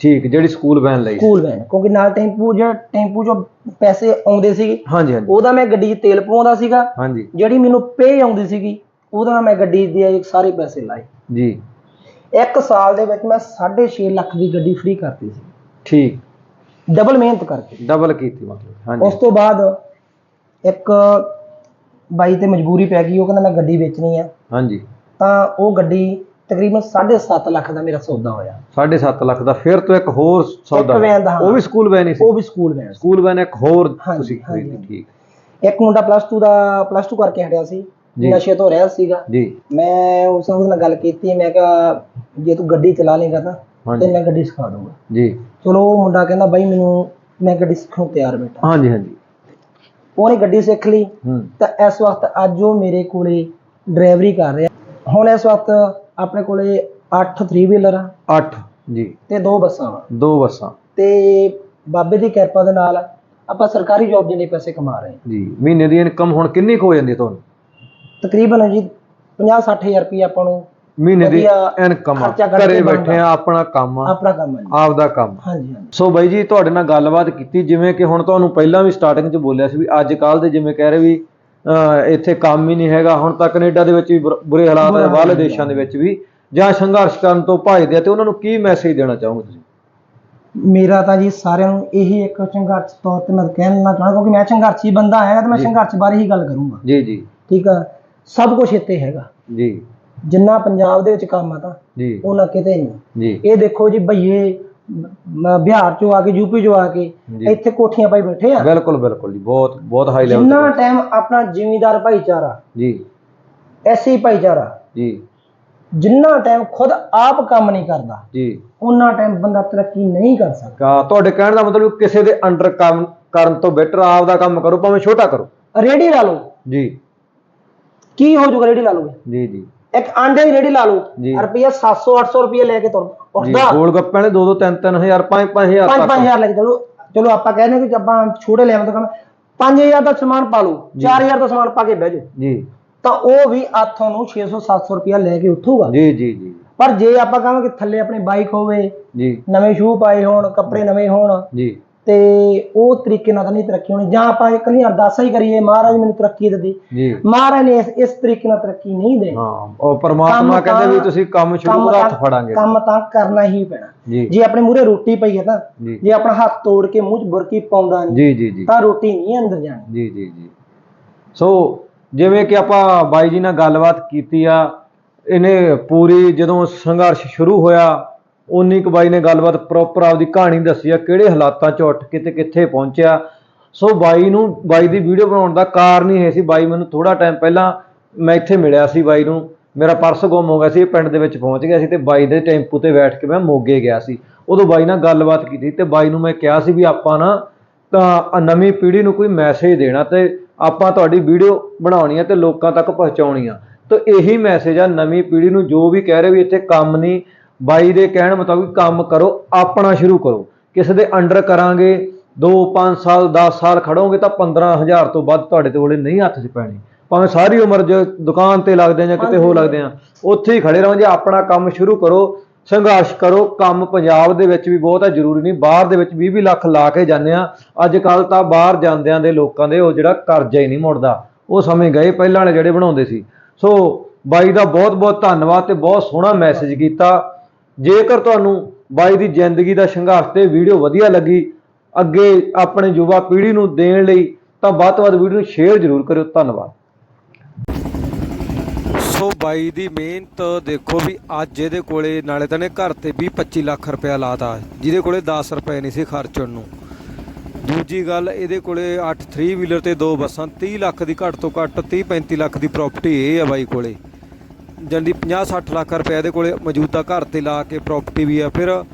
ਠੀਕ ਜਿਹੜੀ ਸਕੂਲ ਵੈਨ ਲਈ ਸੀ। ਸਕੂਲ ਵੈਨ ਕਿਉਂਕਿ ਨਾਲ ਟੈਂਪੂ ਜਿਹੜਾ ਟੈਂਪੂ ਜੋ ਪੈਸੇ ਆਉਂਦੇ ਸੀਗੇ। ਹਾਂਜੀ ਹਾਂਜੀ। ਉਹਦਾ ਮੈਂ ਗੱਡੀ 'ਚ ਤੇਲ ਪਵਾਉਂਦਾ ਸੀਗਾ। ਹਾਂਜੀ। ਜਿਹੜੀ ਮੈਨੂੰ ਪੇ ਆਉਂਦੀ ਸੀਗੀ ਉਹਦਾ ਮੈਂ ਗੱਡੀ ਦੇ ਸਾਰੇ ਪੈਸੇ ਲਾਏ। ਜੀ। ਇੱਕ ਸਾਲ ਦੇ ਵਿੱਚ ਮੈਂ 6.5 ਲੱਖ ਦੀ ਗੱਡੀ ਫ੍ਰੀ ਕਰਤੀ ਸੀ। ਠੀਕ। ਡਬਲ ਮਿਹਨਤ ਕਰਕੇ। ਡਬਲ ਕੀਤੀ ਮਤਲਬ ਉਸ ਹਾਂਜੀ ਤੋਂ ਬਾਅਦ ਇੱਕ ਬਾਈ ਤੇ ਮਜਬੂਰੀ ਪੈ ਗਈ ਉਹ ਕਹਿੰਦਾ ਮੈਂ ਗੱਡੀ ਵੇਚਣੀ ਆ। ਹਾਂਜੀ। ਤਾਂ ਉਹ ਗੱਡੀ ਤਕਰੀਬਨ 7.5 ਲੱਖ ਦਾ ਮੇਰਾ ਸੌਦਾ ਹੋਇਆ। 7.5 ਲੱਖ ਦਾ ਫਿਰ ਤੋਂ ਇੱਕ ਹੋਰ ਸੌਦਾ। ਉਹ ਵੀ ਸਕੂਲ ਵੈਨ ਹੀ ਸੀ। ਉਹ ਵੀ ਸਕੂਲ ਵੈਨ ਸਕੂਲ ਵੈਨ ਇੱਕ ਹੋਰ ਤੁਸੀਂ ਖਰੀਦੀ ਠੀਕ। ਇੱਕ ਮੁੰਡਾ ਪਲੱਸ 2 ਦਾ ਪਲੱਸ 2 ਕਰਕੇ ਹਟਿਆ ਸੀ। ਜੀ। ਨਸ਼ੇ ਤੋਂ ਰਹਿ ਸੀਗਾ। ਜੀ। ਮੈਂ ਉਸ ਨਾਲ ਉਹਦੇ ਨਾਲ ਗੱਲ ਕੀਤੀ ਮੈਂ ਕਿਹਾ ਜੇ ਤੂੰ ਗੱਡੀ ਚਲਾ ਲੇਗਾ ਤਾਂ ਤੇ ਹਾਂਜੀ ਮੈਂ ਗੱਡੀ ਸਿਖਾ ਦੂੰਗਾ। ਜੀ। ਚਲੋ ਉਹ ਮੁੰਡਾ ਕਹਿੰਦਾ ਬਾਈ ਮੈਨੂੰ ਮੈਂ ਗੱਡੀ ਸਿੱਖਣ ਨੂੰ ਤਿਆਰ ਬੈਠਾ। ਹਾਂਜੀ ਹਾਂਜੀ। ਉਹਨੇ ਗੱਡੀ ਸਿੱਖ ਲਈ। ਹੂੰ। ਤਾਂ ਇਸ ਵਕਤ ਅੱਜ ਉਹ ਮੇਰੇ ਕੋਲੇ ਡਰਾਈਵਰੀ ਕਰ ਰਿਹਾ। ਹੁਣ ਇਸ ਵਕਤ ਆਪਣੇ ਕੋਲੇ 8 3 ਵੀਲਰ ਆ। 8 ਜੀ। ਤੇ ਦੋ ਬੱਸਾਂ ਵਾ ਦੋ ਬੱਸਾਂ। ਤੇ ਬਾਬੇ ਦੀ ਕਿਰਪਾ ਦੇ ਨਾਲ ਆਪਾਂ ਸਰਕਾਰੀ ਜੌਬ ਦੇ ਲਈ ਪੈਸੇ ਕਮਾ ਰਹੇ ਹਾਂ। ਜੀ। ਮਹੀਨੇ ਦੀ ਇਨਕਮ ਹੁਣ ਕਿੰਨੀ ਕੁ ਹੋ ਜਾਂਦੀ ਹੈ ਤੁਹਾਨੂੰ? ਤਕਰੀਬਨ ਜੀ 50 60000 ਰੁਪਏ ਆਪਾਂ ਨੂੰ ਮਹੀਨੇ ਦੀ ਵਧੀਆ ਇਨਕਮ ਖਰਚਾ ਕਰਕੇ ਘਰੇ। ਬੈਠੇ ਆ ਆਪਣਾ ਕੰਮ ਆ ਆਪਣਾ ਕੰਮ ਹੈ ਜੀ। ਆਪਦਾ ਕੰਮ ਹਾਂਜੀ ਹਾਂਜੀ ਸੋ ਬਾਈ ਜੀ ਤੁਹਾਡੇ ਨਾਲ ਗੱਲਬਾਤ ਕੀਤੀ ਜਿਵੇਂ ਕਿ ਹੁਣ ਤੁਹਾਨੂੰ ਪਹਿਲਾਂ ਵੀ ਸਟਾਰਟਿੰਗ 'ਚ ਬੋਲਿਆ ਸੀ ਵੀ ਅੱਜ ਕੱਲ ਦੇ ਜਿਵੇਂ ਕਹਿ ਰਹੇ ਵੀ ਅਹ, ਇੱਥੇ ਕੰਮ ਹੀ ਨਹੀਂ ਹੈਗਾ ਹੁਣ ਤਾਂ ਕੈਨੇਡਾ ਦੇ ਵਿੱਚ ਵੀ ਬੁਰ- ਬੁਰੇ ਹਾਲਾਤ ਬੁਰਾ ਹੈ ਹਾਲ ਬਾਹਰਲੇ ਹੈ। ਦੇਸ਼ਾਂ ਦੇ ਵਿੱਚ ਵੀ ਜਾਂ ਸੰਘਰਸ਼ ਕਰਨ ਤੋਂ ਭੱਜਦੇ ਆ ਤੇ ਉਹਨਾਂ ਨੂੰ ਕੀ ਮੈਸੇਜ ਦੇਣਾ ਚਾਹੋਗੇ ਤੁਸੀਂ ਮੇਰਾ ਤਾਂ ਜੀ ਸਾਰਿਆਂ ਨੂੰ ਇਹੀ ਇੱਕ ਸੰਘਰਸ਼ ਤੌਰ ਤੇ ਮੈਂ ਕਹਿਣਾ ਚਾਹੁੰਦਾ ਕਿਉਂਕਿ ਮੈਂ ਸੰਘਰਸ਼ੀ ਬੰਦਾ ਹੈਗਾ ਤੇ ਮੈਂ ਜੀ। ਸੰਘਰਸ਼ ਬਾਰੇ ਹੀ ਗੱਲ ਕਰੂੰਗਾ ਜੀ ਜੀ ਠੀਕ ਆ ਸਭ ਕੁਝ ਇੱਥੇ ਹੈਗਾ। ਜੀ। ਜਿੰਨਾ ਪੰਜਾਬ ਦੇ ਵਿੱਚ ਕੰਮ ਆ ਤਾਂ ਜੀ। ਉਹਨਾਂ ਕਿਤੇ ਨਹੀਂ। ਇਹ ਦੇਖੋ ਜੀ ਭਈਏ ਬਿਹਾਰ ਚੋਂ ਆ ਕੇ ਯੂਪੀ ਚੋਂ ਆ ਕੇ। ਇੱਥੇ ਕੋਠੀਆਂ ਪਾਈ ਬੈਠੇ ਆ। ਬਿਲਕੁਲ ਬਿਲਕੁਲ ਜੀ। ਬਹੁਤ ਬਹੁਤ ਹਾਈ ਲੈਵਲ ਜਿੰਨਾ ਟਾਈਮ ਆਪਣਾ ਜ਼ਿਮੀਂਦਾਰ ਭਾਈਚਾਰਾ ਜੀ। ਐਸੀ ਭਾਈਚਾਰਾ ਜੀ। ਜਿੰਨਾ ਟਾਈਮ ਖੁਦ ਆਪ ਕੰਮ ਨਹੀਂ ਕਰਦਾ ਜੀ। ਉਹਨਾਂ ਟਾਈਮ ਬੰਦਾ ਤਰੱਕੀ ਨਹੀਂ ਕਰ ਸਕਦਾ। ਤੁਹਾਡੇ ਕਹਿਣ ਦਾ ਮਤਲਬ ਕਿਸੇ ਦੇ ਅੰਡਰ ਕੰਮ ਕਰਨ ਤੋਂ ਬੈਟਰ ਆਪਦਾ ਕੰਮ ਕਰੋ ਭਾਵੇਂ ਛੋਟਾ ਕਰੋ। ਰੇੜੀ ਲਾ ਲਓ। ਜੀ। ਕੀ ਹੋ ਜਾਊਗਾ ਰੇੜੀ ਲਾ ਲਓਗੇ? ਜੀ ਜੀ। ਇੱਕ ਆਂਡੇ ਦੀ ਰੇੜੀ ਲਾ ਲਓ ਜੀ। ਰੁਪਈਆ 700 800 ਰੁਪਏ ਲੈ ਕੇ ਤੁਰ ਜੀ ਉੱਠਦਾ ਗੋਲ ਗੱਪਿਆਂ ਦੇ 2 2 3 3000 5 5000 5 ਤੱਕ। 5000 ਲੈ ਕੇ ਚਲੋ। ਚਲੋ ਆਪਾਂ ਕਹਿੰਦੇ ਕਿ ਆਪਾਂ ਛੋਟੇ ਲੈਵਲ ਤੋਂ ਕੰਮ 5000 ਦਾ ਸਮਾਨ ਪਾ ਲਓ 4000 ਦਾ ਸਮਾਨ ਪਾ ਕੇ ਬਹਿ ਜਾਓ। ਜੀ। ਤਾਂ ਉਹ ਵੀ ਆਥੋਂ ਨੂੰ 600 700 ਰੁਪਇਆ ਲੈ ਕੇ ਉੱਠੂਗਾ। ਜੀ ਜੀ ਜੀ। ਪਰ ਜੇ ਆਪਾਂ ਕਹਾਂਗੇ ਕਿ ਥੱਲੇ ਆਪਣੀ ਬਾਈਕ ਹੋਵੇ ਜੀ। ਨਵੇਂ ਸ਼ੂ ਪਾਏ ਹੋਣ ਕੱਪੜੇ ਨਵੇਂ ਹੋਣ ਜੀ। ਤੇ ਉਹ ਤਰੀਕੇ ਨਾਲ ਤਾਂ ਨਹੀਂ ਤਰੱਕੀ ਹੋਣੀ। ਜਾਂ ਆਪਾਂ ਇਕੱਲੀ ਅਰਦਾਸਾਂ ਹੀ ਕਰੀਏ ਮਹਾਰਾਜ ਮੈਨੂੰ ਤਰੱਕੀ ਦੇ ਦੇ। ਜੀ। ਮਹਾਰਾਜ ਨੇ ਇਸ ਇਸ ਤਰੀਕੇ ਨਾਲ ਤਰੱਕੀ ਨਹੀਂ ਦੇਣੀ। ਹਾਂ ਉਹ ਪਰਮਾਤਮਾ ਕਹਿੰਦੇ ਵੀ ਤੁਸੀਂ ਕੰਮ ਸ਼ੁਰੂ ਹੱਥ ਤਾਂ- ਫੜਾਂਗੇ। ਕੰਮ ਤਾਂ ਕਰਨਾ ਹੀ ਪੈਣਾ। ਜੀ ਆਪਣੇ ਮੂਹਰੇ ਰੋਟੀ ਪਈ ਹੈ ਤਾਂ ਜੀ। ਜੇ ਆਪਣਾ ਹੱਥ ਤੋੜ ਕੇ ਮੂੰਹ 'ਚ ਬੁਰਕੀ ਪਾਉਂਦਾ ਨਹੀਂ ਜੀ ਜੀ ਜੀ। ਤਾਂ ਰੋਟੀ ਨਹੀਂ ਅੰਦਰ ਜਾਣੀ। ਜੀ ਜੀ ਜੀ। ਸੋ ਜਿਵੇਂ ਕਿ ਆਪਾਂ ਬਾਈ ਜੀ ਨਾਲ ਗੱਲਬਾਤ ਕੀਤੀ ਆ ਇਹਨੇ ਪੂਰੀ ਜਦੋਂ ਸੰਘਰਸ਼ ਸ਼ੁਰੂ ਹੋਇਆ ਉਨੀ ਕੁ ਬਾਈ ਨੇ ਗੱਲਬਾਤ ਪ੍ਰੋਪਰ ਆਪਦੀ ਕਹਾਣੀ ਦੱਸੀ ਆ, ਕਿਹੜੇ ਹਾਲਾਤਾਂ 'ਚ ਉੱਠ ਕੇ ਤੇ ਕਿੱਥੇ ਪਹੁੰਚਿਆ। ਸੋ ਬਾਈ ਨੂੰ, ਬਾਈ ਦੀ ਵੀਡੀਓ ਬਣਾਉਣ ਦਾ ਕਾਰਨ ਹੀ ਇਹ ਸੀ, ਬਾਈ ਮੈਨੂੰ ਥੋੜਾ ਟਾਈਮ ਪਹਿਲਾਂ ਮੈਂ ਇੱਥੇ ਮਿਲਿਆ ਸੀ ਬਾਈ ਨੂੰ, ਮੇਰਾ ਪਰਸ ਗੁੰਮ ਹੋ ਗਿਆ ਸੀ ਪਿੰਡ ਦੇ ਵਿੱਚ ਪਹੁੰਚ ਗਿਆ ਸੀ ਤੇ ਬਾਈ ਦੇ ਟੈਂਪੂ ਤੇ ਬੈਠ ਕੇ ਮੈਂ ਮੋਗੇ ਗਿਆ ਸੀ। ਉਦੋਂ ਬਾਈ ਨਾਲ ਗੱਲਬਾਤ ਕੀਤੀ ਤੇ ਬਾਈ ਨੂੰ ਮੈਂ ਕਿਹਾ ਸੀ ਵੀ ਆਪਾਂ ਨਾ ਤਾਂ ਨਵੀਂ ਪੀੜ੍ਹੀ ਨੂੰ ਕੋਈ ਮੈਸੇਜ ਦੇਣਾ ਤੇ ਆਪਾਂ ਤੁਹਾਡੀ ਵੀਡੀਓ ਬਣਾਉਣੀ ਆ ਤੇ ਲੋਕਾਂ ਤੱਕ ਪਹੁੰਚਾਉਣੀ ਆ। ਤਾਂ ਇਹੀ ਮੈਸੇਜ ਆ ਨਵੀਂ ਪੀੜ੍ਹੀ ਨੂੰ, ਜੋ ਵੀ ਕਹਿ ਰਹੇ ਵੀ ਇੱਥੇ ਕੰਮ ਨਹੀਂ ਬਾਈ ਦੇ ਕਹਿਣ ਮੁਤਾਬਿਕ ਕੰਮ ਕਰੋ, ਆਪਣਾ ਸ਼ੁਰੂ ਕਰੋ। ਕਿਸੇ ਦੇ ਅੰਡਰ ਕਰਾਂਗੇ 2 5 ਸਾਲ 10 ਸਾਲ ਖੜੋਗੇ ਤਾਂ 15000 ਤੋਂ ਵੱਧ ਤੁਹਾਡੇ ਤੇ ਕੋਲੇ ਨਹੀਂ ਹੱਥ 'ਚ ਪੈਣੀ। ਭਾਵੇਂ ਸਾਰੀ ਉਮਰ ਜੇ ਦੁਕਾਨ ਤੇ ਲੱਗਦੇ ਆ ਜਾਂ ਕਿਤੇ ਹੋਰ ਲੱਗਦੇ ਆ, ਉੱਥੇ ਹੀ ਖੜੇ ਰਹੋ, ਜੇ ਆਪਣਾ ਕੰਮ ਸ਼ੁਰੂ ਕਰੋ, ਸੰਘਰਸ਼ ਕਰੋ, ਕੰਮ ਪੰਜਾਬ ਦੇ ਵਿੱਚ ਵੀ ਬਹੁਤ ਹੈ ਜ਼ਰੂਰੀ ਨਹੀਂ, ਬਾਹਰ ਦੇ ਵਿੱਚ 20 20 ਲੱਖ ਲਾ ਕੇ ਜਾਂਦੇ ਆ। ਅੱਜ ਕੱਲ ਤਾਂ ਬਾਹਰ ਜਾਂਦਿਆਂ ਦੇ ਲੋਕਾਂ ਦੇ ਉਹ ਜਿਹੜਾ ਕਰਜ਼ਾ ਹੀ ਨਹੀਂ ਮੁੜਦਾ। ਉਹ ਸਮੇਂ ਗਏ, ਪਹਿਲਾਂ ਵਾਲੇ ਜਿਹੜੇ ਬਣਾਉਂਦੇ ਸੀ। ਸੋ ਬਾਈ ਦਾ ਬਹੁਤ ਬਹੁਤ ਧੰਨਵਾਦ ਤੇ ਬਹੁਤ ਸੋਹਣਾ ਮੈਸੇਜ ਕੀਤਾ। ਜੇਕਰ ਤੁਹਾਨੂੰ ਬਾਈ ਦੀ ਜ਼ਿੰਦਗੀ ਦਾ ਸੰਘਰਸ਼ ਤੇ ਵੀਡੀਓ ਵਧੀਆ ਲੱਗੀ, ਅੱਗੇ ਆਪਣੇ ਯੁਵਾ ਪੀੜ੍ਹੀ ਨੂੰ ਦੇਣ ਲਈ ਤਾਂ ਵੱਧ ਤੋਂ ਵੱਧ ਵੀਡੀਓ ਨੂੰ ਸ਼ੇਅਰ ਜ਼ਰੂਰ ਕਰਿਓ। ਧੰਨਵਾਦ। ਸੋ ਬਾਈ ਦੀ ਮਿਹਨਤ ਦੇਖੋ ਵੀ ਅੱਜ ਇਹਦੇ ਕੋਲੇ ਨਾਲੇ ਤਾਂ ਨੇ ਘਰ ਤੇ 20 25 ਲੱਖ ਰੁਪਇਆ ਲਾਤਾ, ਜਿਹਦੇ ਕੋਲੇ 10 ਰੁਪਏ ਨਹੀਂ ਸੀ ਖਰਚਣ ਨੂੰ। ਦੂਜੀ ਗੱਲ, ਇਹਦੇ ਕੋਲੇ 8 3 ਵੀਲਰ ਤੇ ਦੋ ਬੱਸਾਂ 30 ਲੱਖ ਦੀ ਘੱਟ ਤੋਂ ਘੱਟ 30 35 ਲੱਖ ਦੀ ਪ੍ਰਾਪਰਟੀ ਇਹ ਆ ਬਾਈ ਕੋਲੇ। ਜਾਂਦੀ 50 60 ਲੱਖ ਰੁਪਏ ਇਹਦੇ ਕੋਲੇ ਮੌਜੂਦਾ ਘਰ ਤੇ ਲਾ ਕੇ ਪ੍ਰਾਪਰਟੀ ਵੀ ਆ। ਫਿਰ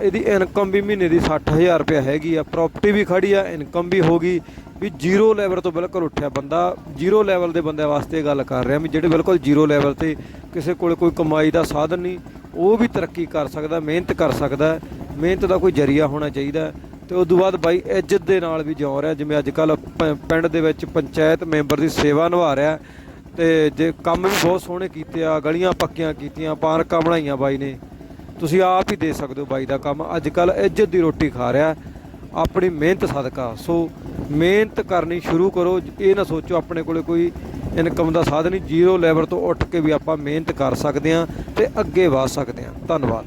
ਇਹਦੀ ਇਨਕਮ ਵੀ ਮਹੀਨੇ ਦੀ 60000 ਰੁਪਏ ਹੈਗੀ ਆ। ਪ੍ਰਾਪਰਟੀ ਵੀ ਖੜੀ ਆ ਇਨਕਮ ਵੀ ਹੋ ਗਈ। ਵੀ ਜ਼ੀਰੋ ਲੈਵਲ ਤੋਂ ਬਿਲਕੁਲ ਉੱਠਿਆ ਬੰਦਾ। ਜ਼ੀਰੋ ਲੈਵਲ ਦੇ ਬੰਦਿਆਂ ਵਾਸਤੇ ਗੱਲ ਕਰ ਰਿਹਾ ਵੀ ਜਿਹੜੇ ਬਿਲਕੁਲ ਜ਼ੀਰੋ ਲੈਵਲ ਤੇ ਕਿਸੇ ਕੋਲੇ ਕੋਈ ਕਮਾਈ ਦਾ ਸਾਧਨ ਨਹੀਂ, ਉਹ ਵੀ ਤਰੱਕੀ ਕਰ ਸਕਦਾ, ਮਿਹਨਤ ਕਰ ਸਕਦਾ। ਮਿਹਨਤ ਦਾ ਕੋਈ ਜਰੀਆ ਹੋਣਾ ਚਾਹੀਦਾ। ਹੈ। ਤੇ ਉਸ ਤੋਂ ਬਾਅਦ ਬਾਈ ਇੱਜ਼ਤ ਦੇ ਨਾਲ ਵੀ ਜਿਉ ਰਿਹਾ, ਜਿਵੇਂ ਅੱਜ ਕੱਲ ਪਿੰਡ ਦੇ ਵਿੱਚ ਪੰਚਾਇਤ ਮੈਂਬਰ ਦੀ ਸੇਵਾ ਨਿਭਾ ਰਿਹਾ। ਤੇ ਜੇ ਕੰਮ ਵੀ ਬਹੁਤ ਸੋਹਣੇ ਕੀਤੇ ਆ, ਗਲੀਆਂ ਪੱਕੀਆਂ ਕੀਤੀਆਂ, ਪਾਰਕਾਂ ਬਣਾਈਆਂ ਬਾਈ ਨੇ, ਤੁਸੀਂ ਆਪ ਹੀ ਦੇ ਸਕਦੇ ਹੋ ਬਾਈ ਦਾ ਕੰਮ। ਅੱਜ ਕੱਲ ਇੱਜ਼ਤ ਦੀ ਰੋਟੀ ਖਾ ਰਿਹਾ, ਆਪਣੀ ਮਿਹਨਤ ਸਦਕਾ। ਸੋ ਮਿਹਨਤ ਕਰਨੀ ਸ਼ੁਰੂ ਕਰੋ, ਇਹ ਨਾ ਸੋਚੋ ਆਪਣੇ ਕੋਲੇ ਕੋਈ ਇਨਕਮ ਦਾ ਸਾਧਨ ਨਹੀਂ। ਜ਼ੀਰੋ ਲੈਵਲ ਤੋਂ ਉੱਠ ਕੇ ਵੀ ਆਪਾਂ ਮਿਹਨਤ ਕਰ ਸਕਦੇ ਹਾਂ ਤੇ ਅੱਗੇ ਵਧ ਸਕਦੇ ਹਾਂ। ਧੰਨਵਾਦ।